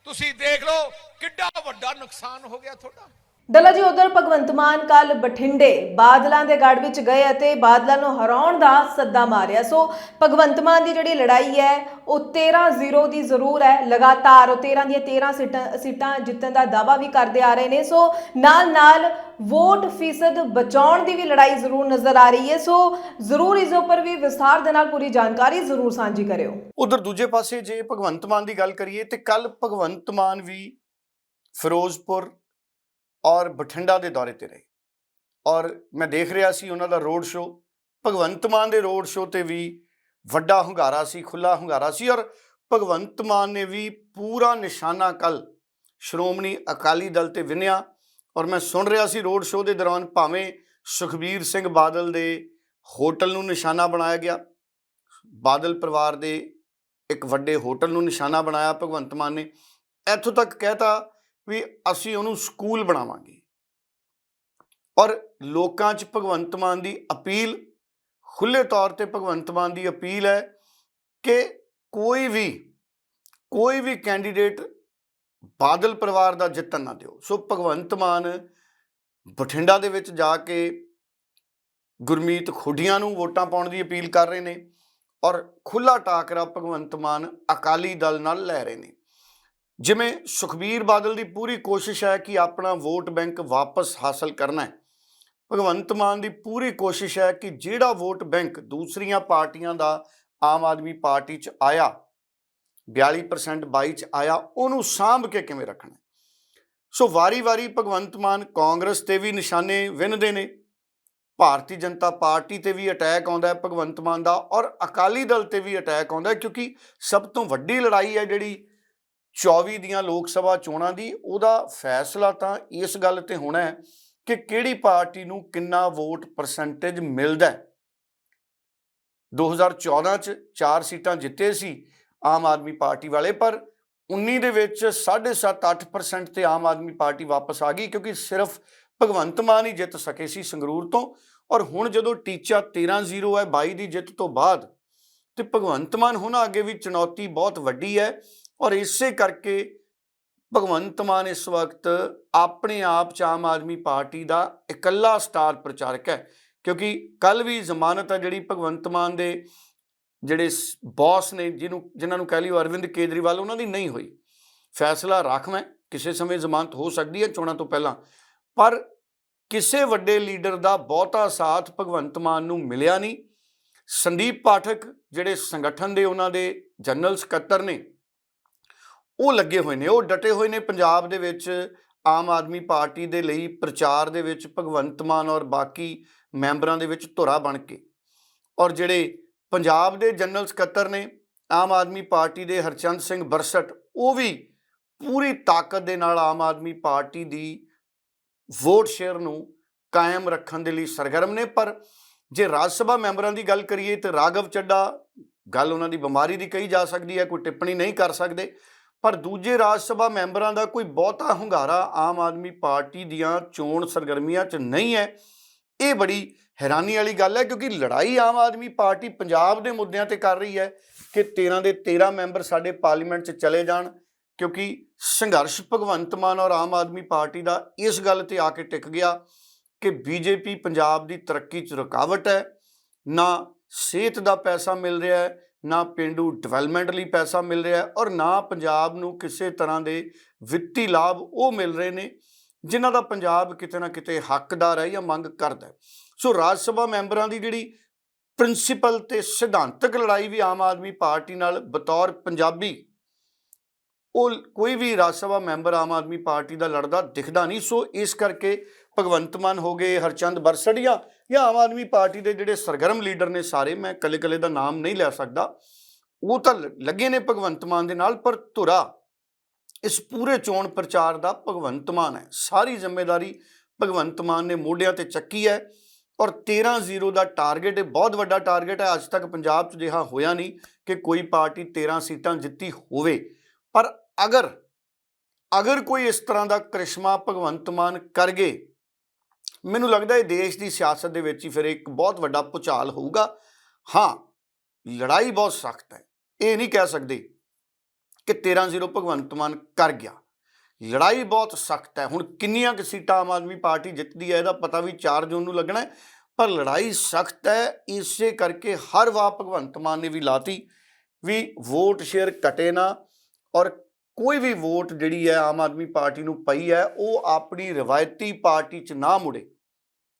ਤੁਸੀਂ ਦੇਖ ਲਓ ਕਿੱਡਾ ਵੱਡਾ ਨੁਕਸਾਨ ਹੋ ਗਿਆ ਤੁਹਾਡਾ। ਦਲਾ ਜੀ, ਉਧਰ ਭਗਵੰਤ ਮਾਨ ਕੱਲ ਬਠਿੰਡੇ ਬਾਦਲਾਂ ਦੇ ਗੜ ਵਿੱਚ ਗਏ ਅਤੇ ਬਾਦਲਾਂ ਨੂੰ ਹਰਾਉਣ ਦਾ ਸੱਦਾ ਮਾਰਿਆ। ਸੋ ਭਗਵੰਤ ਮਾਨ ਦੀ ਜਿਹੜੀ ਲੜਾਈ ਹੈ, ਉਹ 13-0 ਦੀ ਜ਼ਰੂਰ ਹੈ। ਲਗਾਤਾਰ ਉਹ 13 ਦੀਆਂ 13 ਸੀਟਾਂ ਸੀਟਾਂ ਜਿੱਤਣ ਦਾ ਦਾਵਾ ਵੀ ਕਰਦੇ ਆ ਰਹੇ ਨੇ। ਸੋ ਨਾਲ-ਨਾਲ ਵੋਟ ਫੀਸਦ ਬਚਾਉਣ ਦੀ ਵੀ ਲੜਾਈ ਜ਼ਰੂਰ ਨਜ਼ਰ ਆ ਰਹੀ ਹੈ। ਸੋ ਜ਼ਰੂਰ ਇਸ ਉੱਪਰ ਵੀ ਵਿਸਥਾਰ ਦੇ ਨਾਲ ਪੂਰੀ ਜਾਣਕਾਰੀ ਜ਼ਰੂਰ ਸਾਂਝੀ ਕਰਿਓ। ਉਧਰ ਦੂਜੇ ਪਾਸੇ ਜੇ ਭਗਵੰਤ ਮਾਨ ਦੀ ਗੱਲ ਕਰੀਏ ਤੇ ਕੱਲ ਭਗਵੰਤ ਮਾਨ ਵੀ ਫਿਰੋਜ਼ਪੁਰ ਔਰ ਬਠਿੰਡਾ ਦੇ ਦੌਰੇ ਤੇ ਰਹੇ। ਔਰ ਮੈਂ ਦੇਖ ਰਿਹਾ ਸੀ ਉਹਨਾਂ ਦਾ ਰੋਡ ਸ਼ੋਅ, ਭਗਵੰਤ ਮਾਨ ਦੇ ਰੋਡ ਸ਼ੋਅ ਤੇ ਵੀ ਵੱਡਾ ਹੁੰਗਾਰਾ ਸੀ ਖੁੱਲਾ ਹੁੰਗਾਰਾ ਸੀ ਔਰ ਭਗਵੰਤ ਮਾਨ ਨੇ ਵੀ ਪੂਰਾ ਨਿਸ਼ਾਨਾ ਕੱਲ ਸ਼੍ਰੋਮਣੀ ਅਕਾਲੀ ਦਲ ਤੇ ਵਿੰਨਿਆ ਔਰ ਮੈਂ ਸੁਣ ਰਿਹਾ ਸੀ ਰੋਡ ਸ਼ੋਅ ਦੇ ਦੌਰਾਨ ਭਾਵੇਂ ਸੁਖਬੀਰ ਸਿੰਘ ਬਾਦਲ ਦੇ ਹੋਟਲ ਨੂੰ ਨਿਸ਼ਾਨਾ ਬਣਾਇਆ ਗਿਆ, ਬਾਦਲ ਪਰਿਵਾਰ ਦੇ ਇੱਕ ਵੱਡੇ ਹੋਟਲ ਨੂੰ ਨਿਸ਼ਾਨਾ ਬਣਾਇਆ ਭਗਵੰਤ ਮਾਨ ਨੇ। ਇੱਥੋਂ ਤੱਕ ਕਹਿਤਾ ਵੀ ਅਸੀਂ ਉਹਨੂੰ ਸਕੂਲ ਬਣਾਵਾਂਗੇ। ਔਰ ਲੋਕਾਂ 'ਚ ਭਗਵੰਤ ਮਾਨ ਦੀ ਅਪੀਲ ਖੁੱਲੇ ਤੌਰ ਤੇ ਭਗਵੰਤ ਮਾਨ ਦੀ ਅਪੀਲ ਹੈ ਕਿ ਕੋਈ ਵੀ ਕੋਈ ਵੀ ਕੈਂਡੀਡੇਟ ਬਾਦਲ ਪਰਿਵਾਰ ਦਾ ਜਿੱਤਣ ਨਾ ਦਿਓ। ਸੋ ਭਗਵੰਤ ਮਾਨ ਬਠਿੰਡਾ ਦੇ ਵਿੱਚ ਜਾ ਕੇ ਗੁਰਮੀਤ ਖੁੱਡੀਆਂ ਨੂੰ ਵੋਟਾਂ ਪਾਉਣ ਦੀ ਅਪੀਲ ਕਰ ਰਹੇ ਨੇ ਔਰ ਖੁੱਲਾ ਟਾਕਰਾ ਭਗਵੰਤ ਮਾਨ ਅਕਾਲੀ ਦਲ ਨਾਲ ਲੈ ਰਹੇ ਨੇ। ਜਿਵੇਂ ਸੁਖਬੀਰ ਬਾਦਲ ਦੀ ਪੂਰੀ ਕੋਸ਼ਿਸ਼ ਹੈ ਕਿ ਆਪਣਾ ਵੋਟ ਬੈਂਕ ਵਾਪਸ ਹਾਸਲ ਕਰਨਾ ਹੈ। ਭਗਵੰਤ ਮਾਨ ਦੀ ਪੂਰੀ ਕੋਸ਼ਿਸ਼ ਹੈ ਕਿ ਜਿਹੜਾ ਵੋਟ ਬੈਂਕ ਦੂਸਰੀਆਂ ਪਾਰਟੀਆਂ ਦਾ ਆਮ ਆਦਮੀ ਪਾਰਟੀ 'ਚ ਆਇਆ 42% 22 'ਚ ਆਇਆ, ਉਹਨੂੰ ਸਾਂਭ ਕੇ ਕਿਵੇਂ ਰੱਖਣਾ ਸੋ ਵਾਰੀ-ਵਾਰੀ ਭਗਵੰਤ ਮਾਨ ਕਾਂਗਰਸ ਤੇ ਵੀ ਨਿਸ਼ਾਨੇ ਵਿੰਨਦੇ ਨੇ, ਭਾਰਤੀ ਜਨਤਾ ਪਾਰਟੀ ਤੇ ਵੀ ਅਟੈਕ ਆਉਂਦਾ ਹੈ ਭਗਵੰਤ ਮਾਨ ਦਾ ਔਰ ਅਕਾਲੀ ਦਲ ਤੇ ਵੀ ਅਟੈਕ ਆਉਂਦਾ ਕਿਉਂਕਿ ਸਭ ਤੋਂ ਵੱਡੀ ਲੜਾਈ ਹੈ ਜਿਹੜੀ 24 ਦੀਆਂ ਲੋਕ ਸਭਾ ਚੋਣਾਂ ਦੀ ਉਹਦਾ ਫੈਸਲਾ ਤਾਂ ਇਸ ਗੱਲ ਤੇ ਹੋਣਾ ਹੈ ਕਿ ਕਿਹੜੀ ਪਾਰਟੀ ਨੂੰ ਕਿੰਨਾ ਵੋਟ ਪਰਸੈਂਟੇਜ ਮਿਲਦਾ ਹੈ। 2014 ਚ 4 ਸੀਟਾਂ ਜਿੱਤੇ ਸੀ ਆਮ ਆਦਮੀ ਪਾਰਟੀ ਵਾਲੇ, ਪਰ 19 ਦੇ ਵਿੱਚ 7.5-8% ਤੇ ਆਮ ਆਦਮੀ ਪਾਰਟੀ ਵਾਪਸ ਆ ਗਈ, ਕਿਉਂਕਿ ਸਿਰਫ ਭਗਵੰਤ ਮਾਨ ਹੀ ਜਿੱਤ ਸਕੇ ਸੀ ਸੰਗਰੂਰ ਤੋਂ। ਔਰ ਹੁਣ ਜਦੋਂ ਟੀਚਾ 13-0 ਹੈ 22 ਦੀ ਜਿੱਤ ਤੋਂ ਬਾਅਦ, ਤੇ ਭਗਵੰਤ ਮਾਨ ਹੁਣ ਅੱਗੇ ਵੀ ਚੁਣੌਤੀ ਬਹੁਤ ਵੱਡੀ ਹੈ ਔਰ ਇਸੇ ਕਰਕੇ ਭਗਵੰਤ ਮਾਨ ਇਸ ਵਕਤ ਆਪਣੇ ਆਪ ਚ ਆਮ ਆਦਮੀ ਪਾਰਟੀ ਦਾ ਇਕੱਲਾ ਸਟਾਰ ਪ੍ਰਚਾਰਕ ਹੈ। ਕਿਉਂਕਿ ਕੱਲ ਵੀ ਜ਼ਮਾਨਤ ਹੈ ਜਿਹੜੀ ਭਗਵੰਤ ਮਾਨ ਦੇ ਜਿਹੜੇ ਬੌਸ ਨੇ, ਜਿਹਨੂੰ, ਜਿਨ੍ਹਾਂ ਨੂੰ ਕਹਿ ਲਿਓ ਅਰਵਿੰਦ ਕੇਜਰੀਵਾਲ, ਉਹਨਾਂ ਦੀ ਨਹੀਂ ਹੋਈ। ਫੈਸਲਾ ਰਾਖਵਾਂ ਕਿਸੇ ਸਮੇਂ ਜ਼ਮਾਨਤ ਹੋ ਸਕਦੀ ਹੈ ਚੋਣਾਂ ਤੋਂ ਪਹਿਲਾਂ। ਪਰ ਕਿਸੇ ਵੱਡੇ ਲੀਡਰ ਦਾ ਬਹੁਤਾ ਸਾਥ ਭਗਵੰਤ ਮਾਨ ਨੂੰ ਮਿਲਿਆ ਨਹੀਂ। ਸੰਦੀਪ ਪਾਠਕ ਜਿਹੜੇ ਸੰਗਠਨ ਦੇ ਉਹਨਾਂ ਦੇ ਜਨਰਲ ਸਕੱਤਰ ਨੇ ਉਹ ਲੱਗੇ ਹੋਏ ਨੇ, ਉਹ ਡਟੇ ਹੋਏ ਨੇ ਪੰਜਾਬ ਦੇ ਵਿੱਚ, ਆਮ ਆਦਮੀ ਪਾਰਟੀ ਦੇ ਲਈ ਪ੍ਰਚਾਰ ਦੇ ਵਿੱਚ, ਭਗਵੰਤ ਮਾਨ ਔਰ ਬਾਕੀ ਮੈਂਬਰਾਂ ਦੇ ਵਿੱਚ ਧੁਰਾ ਬਣ ਕੇ। ਔਰ ਜਿਹੜੇ ਪੰਜਾਬ ਦੇ ਜਨਰਲ ਸਕੱਤਰ ਨੇ, ਆਮ ਆਦਮੀ ਪਾਰਟੀ ਦੇ ਹਰਚੰਦ ਸਿੰਘ ਬਰਸਟ, ਉਹ ਵੀ ਪੂਰੀ ਤਾਕਤ ਦੇ ਨਾਲ ਆਮ ਆਦਮੀ ਪਾਰਟੀ ਦੀ ਵੋਟ ਸ਼ੇਅਰ ਨੂੰ ਕਾਇਮ ਰੱਖਣ ਦੇ ਲਈ ਸਰਗਰਮ ਨੇ। ਪਰ ਜੇ ਰਾਜ ਸਭਾ ਮੈਂਬਰਾਂ ਦੀ ਗੱਲ ਕਰੀਏ ਤੇ ਰਾਘਵ ਚੱਡਾ, ਗੱਲ ਉਹਨਾਂ ਦੀ ਬਿਮਾਰੀ ਦੀ ਕਹੀ ਜਾ ਸਕਦੀ ਹੈ, ਕੋਈ ਟਿੱਪਣੀ ਨਹੀਂ ਕਰ ਸਕਦੇ। ਪਰ ਦੂਜੇ ਰਾਜ ਸਭਾ ਮੈਂਬਰਾਂ ਦਾ ਕੋਈ ਬਹੁਤਾ ਹੁੰਗਾਰਾ ਆਮ ਆਦਮੀ ਪਾਰਟੀ ਦੀਆਂ ਚੋਣ ਸਰਗਰਮੀਆਂ 'ਚ ਨਹੀਂ ਹੈ। ਇਹ ਬੜੀ ਹੈਰਾਨੀ ਵਾਲੀ ਗੱਲ ਹੈ ਕਿਉਂਕਿ ਲੜਾਈ ਆਮ ਆਦਮੀ ਪਾਰਟੀ ਪੰਜਾਬ ਦੇ ਮੁੱਦਿਆਂ ਤੇ ਕਰ ਰਹੀ ਹੈ ਕਿ 13 ਦੇ 13 ਮੈਂਬਰ ਸਾਡੇ ਪਾਰਲੀਮੈਂਟ 'ਚ ਚਲੇ ਜਾਣ ਕਿਉਂਕਿ ਸੰਘਰਸ਼ ਭਗਵੰਤ ਮਾਨ ਔਰ ਆਮ ਆਦਮੀ ਪਾਰਟੀ ਦਾ ਇਸ ਗੱਲ ਤੇ ਆ ਕੇ ਟਿਕ ਗਿਆ ਕਿ ਬੀਜੇਪੀ ਪੰਜਾਬ ਦੀ ਤਰੱਕੀ 'ਚ ਰੁਕਾਵਟ ਹੈ। ਨਾ ਸਿਹਤ ਦਾ ਪੈਸਾ ਮਿਲ ਰਿਹਾ ਹੈ ਨਾ ਪਿੰਡੂ ਡਿਵੈਲਪਮੈਂਟ ਲਈ ਪੈਸਾ ਮਿਲ ਰਿਹਾ ਔਰ ਨਾ ਪੰਜਾਬ ਨੂੰ ਕਿਸੇ ਤਰ੍ਹਾਂ ਦੇ ਵਿੱਤੀ ਲਾਭ ਉਹ ਮਿਲ ਰਹੇ ਨੇ, ਜਿਨ੍ਹਾਂ ਦਾ ਪੰਜਾਬ ਕਿਤੇ ਨਾ ਕਿਤੇ ਹੱਕਦਾਰ ਹੈ ਜਾਂ ਮੰਗ ਕਰਦਾ ਸੋ ਰਾਜ ਸਭਾ ਮੈਂਬਰਾਂ ਦੀ ਜਿਹੜੀ ਪ੍ਰਿੰਸੀਪਲ ਤੇ ਸਿਧਾਂਤਕ ਲੜਾਈ ਵੀ ਆਮ ਆਦਮੀ ਪਾਰਟੀ ਨਾਲ ਬਤੌਰ ਪੰਜਾਬੀ, ਉਹ ਕੋਈ ਵੀ ਰਾਜ ਸਭਾ ਮੈਂਬਰ ਆਮ ਆਦਮੀ ਪਾਰਟੀ ਦਾ ਲੜਦਾ ਦਿਖਦਾ ਨਹੀਂ। ਸੋ ਇਸ ਕਰਕੇ ਭਗਵੰਤ ਮਾਨ ਹੋ ਗਏ, ਹਰਚੰਦ ਬਰਸੜੀਆ ਜਾਂ ਆਮ ਆਦਮੀ ਪਾਰਟੀ ਦੇ ਜਿਹੜੇ ਸਰਗਰਮ ਲੀਡਰ ਨੇ ਸਾਰੇ, ਮੈਂ ਕੱਲੇ ਕੱਲੇ ਦਾ ਨਾਮ ਨਹੀਂ ਲੈ ਸਕਦਾ, ਉਹ ਤਾਂ ਲ- ਲੱਗੇ ਨੇ ਭਗਵੰਤ ਮਾਨ ਦੇ ਨਾਲ, ਪਰ ਧੁਰਾ, ਇਸ ਪੂਰੇ ਚੋਣ ਪ੍ਰਚਾਰ ਦਾ ਭਗਵੰਤ ਮਾਨ ਹੈ। ਸਾਰੀ ਜ਼ਿੰਮੇਵਾਰੀ ਭਗਵੰਤ ਮਾਨ ਨੇ ਮੋਢਿਆਂ ਤੇ ਚੱਕੀ ਹੈ ਔਰ 13-0 ਦਾ ਟਾਰਗੇਟ, ਇਹ ਬਹੁਤ ਵੱਡਾ ਟਾਰਗੇਟ ਹੈ, ਅੱਜ ਤੱਕ ਪੰਜਾਬ 'ਚ ਜਿਹਾ ਹੋਇਆ ਨਹੀਂ ਕਿ ਕੋਈ ਪਾਰਟੀ 13 ਸੀਟਾਂ ਜਿੱਤੀ ਹੋਵੇ। ਪਰ ਅਗਰ ਅਗਰ ਕੋਈ ਇਸ ਤਰ੍ਹਾਂ ਦਾ ਕ੍ਰਿਸ਼ਮਾ ਭਗਵੰਤ ਮਾਨ ਕਰ ਗਏ ਮੈਨੂੰ ਲੱਗਦਾ ਹੈ ਦੇਸ਼ ਦੀ ਸਿਆਸਤ ਦੇ ਵਿੱਚ ਹੀ ਫਿਰ ਇੱਕ ਬਹੁਤ ਵੱਡਾ ਭੁਚਾਲ ਹੋਊਗਾ। ਹਾਂ, ਲੜਾਈ ਬਹੁਤ ਸਖਤ ਹੈ। ਇਹ ਨਹੀਂ ਕਹਿ ਸਕਦੇ ਕਿ 13-0 ਭਗਵੰਤ ਮਾਨ ਕਰ ਗਿਆ। ਲੜਾਈ ਬਹੁਤ ਸਖਤ ਹੈ। ਹੁਣ ਕਿੰਨੀਆਂ ਕੁ ਸੀਟਾਂ ਆਮ ਆਦਮੀ ਪਾਰਟੀ ਜਿੱਤਦੀ ਹੈ, ਇਹਦਾ ਪਤਾ ਵੀ 4 ਜੂਨ ਨੂੰ ਲੱਗਣਾ ਹੈ। ਪਰ ਲੜਾਈ ਸਖਤ ਹੈ, ਇਸੇ ਕਰਕੇ ਹਰ ਵਾਰ ਭਗਵੰਤ ਮਾਨ ਨੇ ਵੀ ਲਾਤੀ ਵੀ ਵੋਟ ਸ਼ੇਅਰ ਘਟੇ ਨਾ ਔਰ ਕੋਈ ਵੀ ਵੋਟ ਜਿਹੜੀ ਹੈ ਆਮ ਆਦਮੀ ਪਾਰਟੀ ਨੂੰ ਪਈ ਹੈ, ਉਹ ਆਪਣੀ ਰਵਾਇਤੀ ਪਾਰਟੀ 'ਚ ਨਾ ਮੁੜੇ।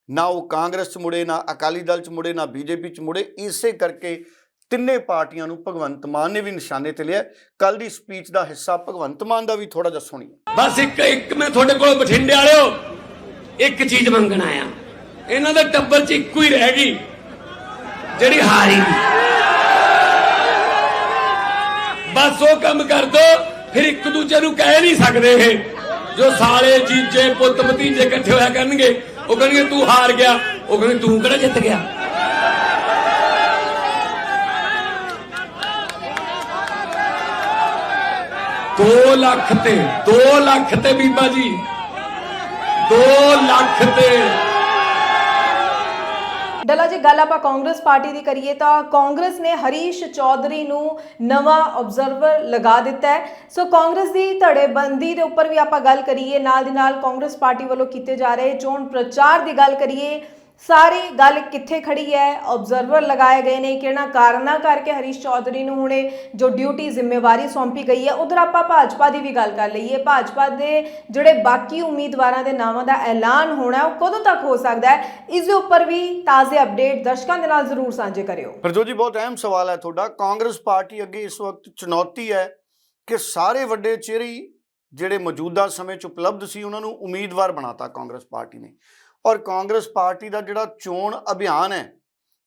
ਨਾ ਉਹ ਕਾਂਗਰਸ 'ਚ ਮੁੜੇ, ਨਾ ਅਕਾਲੀ ਦਲ 'ਚ ਮੁੜੇ, ਨਾ ਬੀਜੇਪੀ 'ਚ ਮੁੜੇ। ਇਸੇ ਕਰਕੇ ਤਿੰਨੇ ਪਾਰਟੀਆਂ ਨੂੰ ਭਗਵੰਤ ਮਾਨ ਨੇ ਵੀ ਨਿਸ਼ਾਨੇ ਤੇ ਲਿਆ। ਕੱਲ ਦੀ ਸਪੀਚ ਦਾ ਹਿੱਸਾ ਭਗਵੰਤ ਮਾਨ ਦਾ ਵੀ ਥੋੜਾ ਜਿਹਾ ਸੁਣੀਏ ਬਸ ਇੱਕ ਇੱਕ ਮੈਂ ਤੁਹਾਡੇ ਕੋਲ ਬਠਿੰਡੇ ਵਾਲਿਓ, ਇੱਕ ਚੀਜ਼ ਮੰਗਣ ਆਇਆ। ਇਹਨਾਂ ਦਾ ਟੱਬਰ 'ਚ ਇੱਕੋ ਹੀ ਰਹਿ ਗਈ, ਜਿਹੜੀ ਹਾਰੀ। ਬਸ ਉਹ ਕੰਮ ਕਰ ਦੋ। ਫਿਰ ਇੱਕ ਦੂਜੇ ਨੂੰ ਕਹਿ ਨਹੀਂ ਸਕਦੇ ਇਹ। ਜੋ ਸਾਲੇ ਜੀਜੇ, ਪੁੱਤ, ਭਤੀਜੇ ਇਕੱਠੇ ਹੋਇਆ ਕਰਨਗੇ, ਉਹ ਕਹਿੰਗੇ ਤੂੰ ਹਾਰ ਗਿਆ। ਉਹ ਕਹਿੰਦੇ ਤੂੰ ਕਿਹੜਾ ਜਿੱਤ ਗਿਆ? ਦੋ ਲੱਖ ਤੇ, ਦੋ ਲੱਖ ਤੇ ਬੀਬਾ ਜੀ। ਦੋ ਲੱਖ ਤੇ। ਡੱਲਾ ਜੀ ਗੱਲ ਆਪਾਂ ਕਾਂਗਰਸ ਪਾਰਟੀ ਦੀ ਕਰੀਏ ਤਾਂ ਕਾਂਗਰਸ ਨੇ ਹਰੀਸ਼ ਚੌਧਰੀ ਨੂੰ ਨਵਾਂ ਆਬਜ਼ਰਵਰ ਲਗਾ ਦਿੱਤਾ ਹੈ। ਸੋ ਕਾਂਗਰਸ ਦੀ ਧੜੇਬੰਦੀ ਦੇ ਉੱਪਰ ਵੀ ਆਪਾਂ ਗੱਲ ਕਰੀਏ, ਨਾਲ ਦੀ ਨਾਲ ਕਾਂਗਰਸ ਪਾਰਟੀ ਵੱਲੋਂ ਕੀਤੇ ਜਾ ਰਹੇ ਚੋਣ ਪ੍ਰਚਾਰ ਦੀ ਗੱਲ ਕਰੀਏ ਸਾਰੀ ਗੱਲ ਕਿੱਥੇ ਖੜੀ ਹੈ? ਆਬਜ਼ਰਵਰ ਲਗਾਏ ਗਏ ਨੇ ਕਿਹਨਾਂ ਕਾਰਨਾਂ ਕਰਕੇ ਹਰੀਸ਼ ਚੌਧਰੀ ਨੂੰ ਹੁਣੇ ਜੋ ਡਿਊਟੀ ਜ਼ਿੰਮੇਵਾਰੀ ਸੌਂਪੀ ਗਈ ਹੈ, ਉਧਰ ਆਪਾਂ ਭਾਜਪਾ ਦੀ ਵੀ ਗੱਲ ਕਰ ਲਈਏ। ਭਾਜਪਾ ਦੇ ਜਿਹੜੇ ਬਾਕੀ ਉਮੀਦਵਾਰਾਂ ਦੇ ਨਾਵਾਂ ਦਾ ਐਲਾਨ ਹੋਣਾ ਉਹ ਕਦੋਂ ਤੱਕ ਹੋ ਸਕਦਾ ਹੈ? ਇਸ ਦੇ ਉੱਪਰ ਵੀ ਤਾਜ਼ੇ ਅਪਡੇਟ ਦਰਸ਼ਕਾਂ ਦੇ ਨਾਲ ਜ਼ਰੂਰ ਸਾਂਝੇ ਕਰਿਓ। ਪਰਜੋਤ ਜੀ, ਬਹੁਤ ਅਹਿਮ ਸਵਾਲ ਹੈ ਤੁਹਾਡਾ। ਕਾਂਗਰਸ ਪਾਰਟੀ ਅੱਗੇ ਇਸ ਵਕਤ ਚੁਣੌਤੀ ਹੈ ਕਿ ਸਾਰੇ ਵੱਡੇ ਚਿਹਰੇ ਜਿਹੜੇ ਮੌਜੂਦਾ ਸਮੇਂ 'ਚ ਉਪਲਬਧ ਸੀ, ਉਹਨਾਂ ਨੂੰ ਉਮੀਦਵਾਰ ਬਣਾਤਾ ਕਾਂਗਰਸ ਪਾਰਟੀ ਨੇ। ਔਰ ਕਾਂਗਰਸ ਪਾਰਟੀ ਦਾ ਜਿਹੜਾ ਚੋਣ ਅਭਿਆਨ ਹੈ,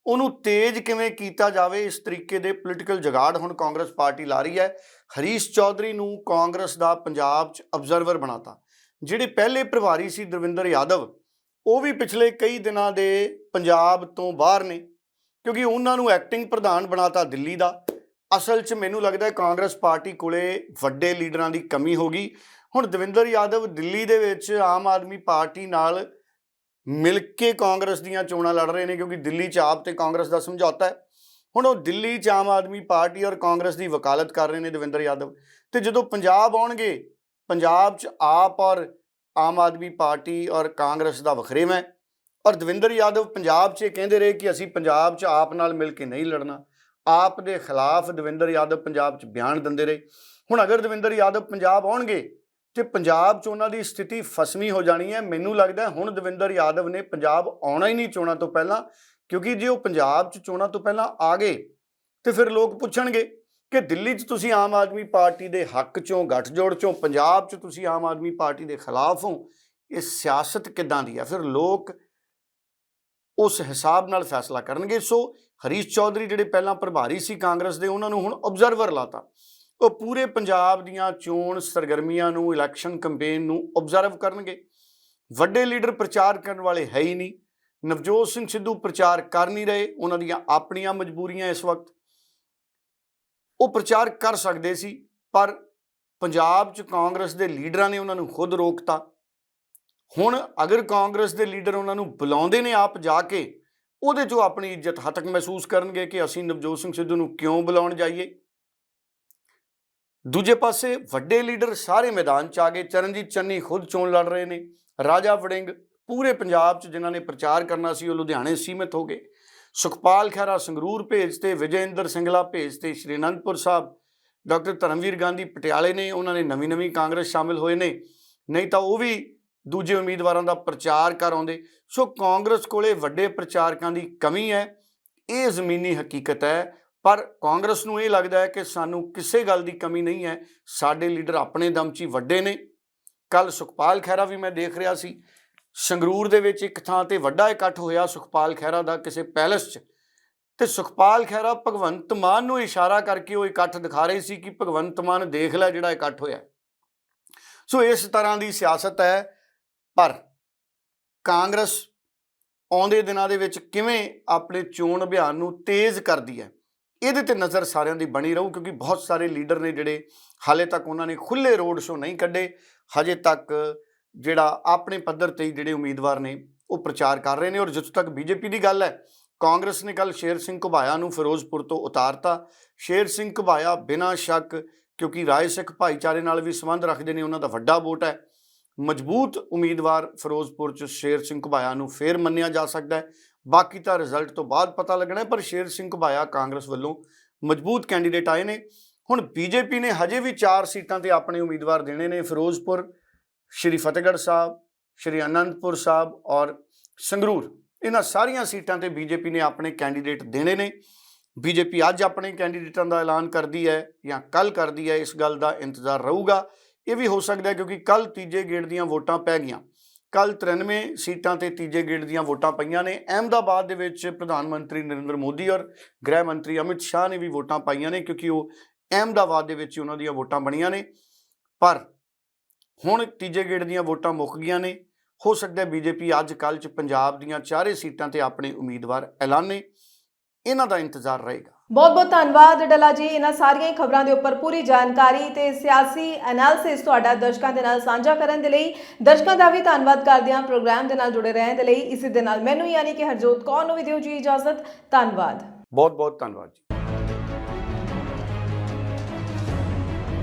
ਉਹਨੂੰ ਤੇਜ਼ ਕਿਵੇਂ ਕੀਤਾ ਜਾਵੇ, ਇਸ ਤਰੀਕੇ ਦੇ ਪੋਲੀਟੀਕਲ ਜਗਾੜ ਹੁਣ ਕਾਂਗਰਸ ਪਾਰਟੀ ਲਾ ਰਹੀ ਹੈ। ਹਰੀਸ਼ ਚੌਧਰੀ ਨੂੰ ਕਾਂਗਰਸ ਦਾ ਪੰਜਾਬ 'ਚ ਅਬਜ਼ਰਵਰ ਬਣਾਤਾ। ਜਿਹੜੇ ਪਹਿਲੇ ਪ੍ਰਭਾਰੀ ਸੀ ਦਰਵਿੰਦਰ ਯਾਦਵ, ਉਹ ਵੀ ਪਿਛਲੇ ਕਈ ਦਿਨਾਂ ਦੇ ਪੰਜਾਬ ਤੋਂ ਬਾਹਰ ਨੇ, ਕਿਉਂਕਿ ਉਹਨਾਂ ਨੂੰ ਐਕਟਿੰਗ ਪ੍ਰਧਾਨ ਬਣਾਤਾ ਦਿੱਲੀ ਦਾ। ਅਸਲ 'ਚ ਮੈਨੂੰ ਲੱਗਦਾ ਹੈ ਕਾਂਗਰਸ ਪਾਰਟੀ ਕੋਲੇ ਵੱਡੇ ਲੀਡਰਾਂ ਦੀ ਕਮੀ ਹੋ ਗਈ। ਹੁਣ ਦਵਿੰਦਰ ਯਾਦਵ ਦਿੱਲੀ ਦੇ ਵਿੱਚ ਆਮ ਆਦਮੀ ਪਾਰਟੀ ਨਾਲ ਮਿਲ ਕੇ ਕਾਂਗਰਸ ਦੀਆਂ ਚੋਣਾਂ ਲੜ ਰਹੇ ਨੇ ਕਿਉਂਕਿ ਦਿੱਲੀ 'ਚ ਆਪ ਤੇ ਕਾਂਗਰਸ ਦਾ ਸਮਝੌਤਾ ਹੈ। ਹੁਣ ਉਹ ਦਿੱਲੀ 'ਚ ਆਮ ਆਦਮੀ ਪਾਰਟੀ ਔਰ ਕਾਂਗਰਸ ਦੀ ਵਕਾਲਤ ਕਰ ਰਹੇ ਨੇ ਦਵਿੰਦਰ ਯਾਦਵ। ਤੇ ਜਦੋਂ ਪੰਜਾਬ ਆਉਣਗੇ, ਪੰਜਾਬ 'ਚ ਆਪ ਔਰ ਆਮ ਆਦਮੀ ਪਾਰਟੀ ਔਰ ਕਾਂਗਰਸ ਦਾ ਵਖਰੇਵਾਂ ਹੈ। ਔਰ ਦਵਿੰਦਰ ਯਾਦਵ ਪੰਜਾਬ 'ਚ ਇਹ ਕਹਿੰਦੇ ਰਹੇ ਕਿ ਅਸੀਂ ਪੰਜਾਬ 'ਚ ਆਪ ਨਾਲ ਮਿਲ ਕੇ ਨਹੀਂ ਲੜਨਾ। ਆਪ ਦੇ ਖਿਲਾਫ ਦਵਿੰਦਰ ਯਾਦਵ ਪੰਜਾਬ 'ਚ ਬਿਆਨ ਦਿੰਦੇ ਰਹੇ। ਹੁਣ ਅਗਰ ਦਵਿੰਦਰ ਯਾਦਵ ਪੰਜਾਬ ਆਉਣਗੇ ਤੇ ਪੰਜਾਬ 'ਚ ਉਹਨਾਂ ਦੀ ਸਥਿਤੀ ਫਸਵੀਂ ਹੋ ਜਾਣੀ ਹੈ। ਮੈਨੂੰ ਲੱਗਦਾ ਹੁਣ ਦਵਿੰਦਰ ਯਾਦਵ ਨੇ ਪੰਜਾਬ ਆਉਣਾ ਹੀ ਨਹੀਂ ਚੋਣਾਂ ਤੋਂ ਪਹਿਲਾਂ, ਕਿਉਂਕਿ ਜੇ ਉਹ ਪੰਜਾਬ 'ਚ ਚੋਣਾਂ ਤੋਂ ਪਹਿਲਾਂ ਆ ਗਏ, ਤੇ ਫਿਰ ਲੋਕ ਪੁੱਛਣਗੇ ਕਿ ਦਿੱਲੀ 'ਚ ਤੁਸੀਂ ਆਮ ਆਦਮੀ ਪਾਰਟੀ ਦੇ ਹੱਕ 'ਚੋਂ, ਗੱਠਜੋੜ 'ਚੋਂ, ਪੰਜਾਬ 'ਚ ਤੁਸੀਂ ਆਮ ਆਦਮੀ ਪਾਰਟੀ ਦੇ ਖਿਲਾਫ ਹੋ, ਇਹ ਸਿਆਸਤ ਕਿੱਦਾਂ ਦੀ ਹੈ ਫਿਰ ਲੋਕ ਉਸ ਹਿਸਾਬ ਨਾਲ ਫੈਸਲਾ ਕਰਨਗੇ। ਸੋ ਹਰੀਸ਼ ਚੌਧਰੀ ਜਿਹੜੇ ਪਹਿਲਾਂ ਪ੍ਰਭਾਰੀ ਸੀ ਕਾਂਗਰਸ ਦੇ, ਉਹਨਾਂ ਨੂੰ ਹੁਣ ਆਬਜ਼ਰਵਰ ਲਾਤਾ। ਉਹ ਪੂਰੇ ਪੰਜਾਬ ਦੀਆਂ ਚੋਣ ਸਰਗਰਮੀਆਂ ਨੂੰ ਇਲੈਕਸ਼ਨ ਕੈਂਪੇਨ ਨੂੰ ਆਬਜ਼ਰਵ ਕਰਨਗੇ। ਵੱਡੇ ਲੀਡਰ ਪ੍ਰਚਾਰ ਕਰਨ ਵਾਲੇ ਹੈ ਹੀ ਨਹੀਂ। ਨਵਜੋਤ ਸਿੰਘ ਸਿੱਧੂ ਪ੍ਰਚਾਰ ਕਰ ਨਹੀਂ ਰਹੇ, ਉਹਨਾਂ ਦੀਆਂ ਆਪਣੀਆਂ ਮਜਬੂਰੀਆਂ ਇਸ ਵਕਤ। ਉਹ ਪ੍ਰਚਾਰ ਕਰ ਸਕਦੇ ਸੀ, ਪਰ ਪੰਜਾਬ 'ਚ ਕਾਂਗਰਸ ਦੇ ਲੀਡਰਾਂ ਨੇ ਉਹਨਾਂ ਨੂੰ ਖੁਦ ਰੋਕਤਾ। ਹੁਣ ਅਗਰ ਕਾਂਗਰਸ ਦੇ ਲੀਡਰ ਉਹਨਾਂ ਨੂੰ ਬੁਲਾਉਂਦੇ ਨੇ ਆਪ ਜਾ ਕੇ, ਉਹਦੇ 'ਚੋਂ ਆਪਣੀ ਇੱਜ਼ਤ ਹਤਕ ਮਹਿਸੂਸ ਕਰਨਗੇ ਕਿ ਅਸੀਂ ਨਵਜੋਤ ਸਿੰਘ ਸਿੱਧੂ ਨੂੰ ਕਿਉਂ ਬੁਲਾਉਣ ਜਾਈਏ? ਦੂਜੇ ਪਾਸੇ ਵੱਡੇ ਲੀਡਰ ਸਾਰੇ ਮੈਦਾਨ 'ਚ ਆ ਗਏ। ਚਰਨਜੀਤ ਚੰਨੀ ਖੁਦ ਚੋਣ ਲੜ ਰਹੇ ਨੇ। ਰਾਜਾ ਵੜਿੰਗ ਪੂਰੇ ਪੰਜਾਬ 'ਚ ਜਿਨ੍ਹਾਂ ਨੇ ਪ੍ਰਚਾਰ ਕਰਨਾ ਸੀ, ਉਹ ਲੁਧਿਆਣੇ ਸੀਮਿਤ ਹੋ ਗਏ। ਸੁਖਪਾਲ ਖਹਿਰਾ ਸੰਗਰੂਰ ਭੇਜ ਭੇਜਤੇ ਵਿਜੇਂਦਰ ਸਿੰਗਲਾ ਭੇਜਤੇ ਸ਼੍ਰੀ ਅਨੰਦਪੁਰ ਸਾਹਿਬ, ਡਾਕਟਰ ਧਰਮਵੀਰ ਗਾਂਧੀ ਪਟਿਆਲੇ ਨੇ ਉਹਨਾਂ ਨੇ ਨਵੀਂ ਨਵੀਂ ਕਾਂਗਰਸ ਸ਼ਾਮਿਲ ਹੋਏ ਨੇ। ਨਹੀਂ ਤਾਂ ਉਹ ਵੀ ਦੂਜੇ ਉਮੀਦਵਾਰਾਂ ਦਾ ਪ੍ਰਚਾਰ ਕਰ ਆਉਂਦੇ। ਸੋ ਕਾਂਗਰਸ ਕੋਲੇ ਵੱਡੇ ਪ੍ਰਚਾਰਕਾਂ ਦੀ ਕਮੀ ਹੈ। ਇਹ ਜ਼ਮੀਨੀ ਹਕੀਕਤ ਹੈ ਪਰ ਕਾਂਗਰਸ ਨੂੰ ਇਹ ਲੱਗਦਾ ਹੈ ਕਿ ਸਾਨੂੰ ਕਿਸੇ ਗੱਲ ਦੀ ਕਮੀ ਨਹੀਂ ਹੈ। ਸਾਡੇ ਲੀਡਰ ਆਪਣੇ ਦਮ 'ਚ ਹੀ ਵੱਡੇ ਨੇ। ਕੱਲ ਸੁਖਪਾਲ ਖਹਿਰਾ ਵੀ ਮੈਂ ਦੇਖ ਰਿਹਾ ਸੀ। ਸੰਗਰੂਰ ਦੇ ਵਿੱਚ ਇੱਕ ਥਾਂ ਤੇ ਵੱਡਾ ਇਕੱਠ ਹੋਇਆ ਸੁਖਪਾਲ ਖਹਿਰਾ ਦਾ ਕਿਸੇ ਪੈਲਸ 'ਚ। ਤੇ ਸੁਖਪਾਲ ਖਹਿਰਾ ਭਗਵੰਤ ਮਾਨ ਨੂੰ ਇਸ਼ਾਰਾ ਕਰਕੇ ਉਹ ਇਕੱਠ ਦਿਖਾ ਰਹੇ ਸੀ ਕਿ ਭਗਵੰਤ ਮਾਨ ਦੇਖ ਲੈ ਜਿਹੜਾ ਇਕੱਠ ਹੋਇਆ। ਸੋ ਇਸ ਤਰ੍ਹਾਂ ਦੀ ਸਿਆਸਤ ਹੈ। ਪਰ ਕਾਂਗਰਸ ਆਉਂਦੇ ਦਿਨਾਂ ਦੇ ਵਿੱਚ ਕਿਵੇਂ ਆਪਣੇ ਚੋਣ ਅਭਿਆਨ ਨੂੰ ਤੇਜ਼ ਕਰਦੀ ਹੈ? ਇਹਦੇ ਤੇ ਨਜ਼ਰ ਸਾਰਿਆਂ ਦੀ ਬਣੀ ਰਹੂ ਕਿਉਂਕਿ ਬਹੁਤ ਸਾਰੇ ਲੀਡਰ ਨੇ ਜਿਹੜੇ ਹਾਲੇ ਤੱਕ ਉਹਨਾਂ ਨੇ ਖੁੱਲੇ ਰੋਡ ਸ਼ੋ ਨਹੀਂ ਕੱਢੇ। ਹਜੇ ਤੱਕ ਜਿਹੜਾ ਆਪਣੇ ਪੱਧਰ ਤੇ ਜਿਹੜੇ ਉਮੀਦਵਾਰ ਨੇ ਉਹ ਪ੍ਰਚਾਰ ਕਰ ਰਹੇ ਨੇ ਔਰ ਜਿੱਥੋਂ ਤੱਕ ਬੀਜੇਪੀ ਦੀ ਗੱਲ ਹੈ, ਕਾਂਗਰਸ ਨੇ ਕੱਲ ਸ਼ੇਰ ਸਿੰਘ ਘੁਬਾਇਆ ਨੂੰ ਫਿਰੋਜ਼ਪੁਰ ਤੋਂ ਉਤਾਰਤਾ। ਸ਼ੇਰ ਸਿੰਘ ਘੁਬਾਇਆ ਬਿਨਾਂ ਸ਼ੱਕ ਕਿਉਂਕਿ ਰਾਏ ਸਿੱਖ ਭਾਈਚਾਰੇ ਨਾਲ ਵੀ ਸੰਬੰਧ ਰੱਖਦੇ ਨੇ, ਉਹਨਾਂ ਦਾ ਵੱਡਾ ਵੋਟ ਹੈ। ਮਜ਼ਬੂਤ ਉਮੀਦਵਾਰ ਫਿਰੋਜ਼ਪੁਰ ਚ ਸ਼ੇਰ ਸਿੰਘ ਘੁਬਾਇਆ ਨੂੰ ਫੇਰ ਮੰਨਿਆ ਜਾ ਸਕਦਾ ਹੈ। ਬਾਕੀ ਤਾਂ ਰਿਜ਼ਲਟ ਤੋਂ ਬਾਅਦ ਪਤਾ ਲੱਗਣਾ ਪਰ ਸ਼ੇਰ ਸਿੰਘ ਘੁਬਾਇਆ ਕਾਂਗਰਸ ਵੱਲੋਂ। ਮਜ਼ਬੂਤ ਕੈਂਡੀਡੇਟ ਆਏ ਨੇ। ਹੁਣ ਬੀਜੇਪੀ ਨੇ ਹਜੇ ਵੀ 4 ਸੀਟਾਂ ਤੇ ਆਪਣੇ ਉਮੀਦਵਾਰ ਦੇਣੇ ਨੇ, ਫਿਰੋਜ਼ਪੁਰ, ਸ਼੍ਰੀ ਫਤਿਹਗੜ੍ਹ ਸਾਹਿਬ, ਸ਼੍ਰੀ ਅਨੰਦਪੁਰ ਸਾਹਿਬ ਔਰ ਸੰਗਰੂਰ। ਇਹਨਾਂ ਸਾਰੀਆਂ ਸੀਟਾਂ ਤੇ ਬੀਜੇਪੀ ਨੇ ਆਪਣੇ ਕੈਂਡੀਡੇਟ ਦੇਣੇ ਨੇ। ਬੀਜੇਪੀ ਅੱਜ ਆਪਣੇ ਕੈਂਡੀਡੇਟਾਂ ਦਾ ਐਲਾਨ ਕਰਦੀ ਹੈ ਜਾਂ ਕੱਲ ਕਰਦੀ ਹੈ, ਇਸ ਗੱਲ ਦਾ ਇੰਤਜ਼ਾਰ ਰਹੂਗਾ। ਇਹ ਵੀ ਹੋ ਸਕਦਾ ਕਿਉਂਕਿ ਕੱਲ ਤੀਜੇ ਗੇੜ ਦੀਆਂ ਵੋਟਾਂ ਪੈ ਗਈਆਂ। ਕੱਲ 93 ਸੀਟਾਂ ਤੇ ਤੀਜੇ ਗੇੜ ਦੀਆਂ ਵੋਟਾਂ ਪਈਆਂ ਨੇ। ਅਹਿਮਦਾਬਾਦ ਦੇ ਵਿੱਚ ਪ੍ਰਧਾਨ ਮੰਤਰੀ ਨਰਿੰਦਰ ਮੋਦੀ ਔਰ ਗ੍ਰਹਿ ਮੰਤਰੀ ਅਮਿਤ ਸ਼ਾਹ ਨੇ ਵੀ ਵੋਟਾਂ ਪਾਈਆਂ ਨੇ ਕਿਉਂਕਿ ਉਹ ਅਹਿਮਦਾਬਾਦ ਦੇ ਵਿੱਚ ਉਹਨਾਂ ਦੀਆਂ ਵੋਟਾਂ ਬਣੀਆਂ ਨੇ। ਪਰ ਹੁਣ ਤੀਜੇ ਗੇੜ ਦੀਆਂ ਵੋਟਾਂ ਮੁੱਕ ਗਈਆਂ ਨੇ। ਹੋ ਸਕਦਾ ਹੈ ਬੀਜੇਪੀ ਅੱਜ ਕੱਲ੍ਹ ਚ ਪੰਜਾਬ ਦੀਆਂ ਚਾਰੇ ਸੀਟਾਂ ਤੇ ਆਪਣੇ ਉਮੀਦਵਾਰ ਐਲਾਨੇ। ਇਹਨਾਂ ਦਾ ਇੰਤਜ਼ਾਰ ਰਹੇਗਾ। ਬਹੁਤ ਬਹੁਤ ਧੰਨਵਾਦ ਡਲਾ ਜੀ। ਇਹਨਾਂ ਸਾਰੀਆਂ ਹੀ ਖਬਰਾਂ ਦੇ ਉੱਪਰ ਪੂਰੀ ਜਾਣਕਾਰੀ ਤੇ ਸਿਆਸੀ ਐਨਾਲਿਸਿਸ ਤੁਹਾਡਾ ਦਰਸ਼ਕਾਂ ਦੇ ਨਾਲ ਸਾਂਝਾ ਕਰਨ ਦੇ ਲਈ ਦਰਸ਼ਕਾਂ ਦਾ ਵੀ ਧੰਨਵਾਦ ਕਰਦੇ ਹਾਂ। ਪ੍ਰੋਗਰਾਮ ਦੇ ਨਾਲ ਜੁੜੇ ਰਹਿਣ ਦੇ ਲਈ। ਇਸੇ ਦੇ ਨਾਲ ਮੈਨੂੰ ਯਾਨੀ ਕਿ ਹਰਜੋਤ ਕੌਰ ਨੂੰ ਵੀ ਦਿਓ ਜੀ ਇਜਾਜ਼ਤ। ਧੰਨਵਾਦ। ਬਹੁਤ ਬਹੁਤ ਧੰਨਵਾਦ ਜੀ।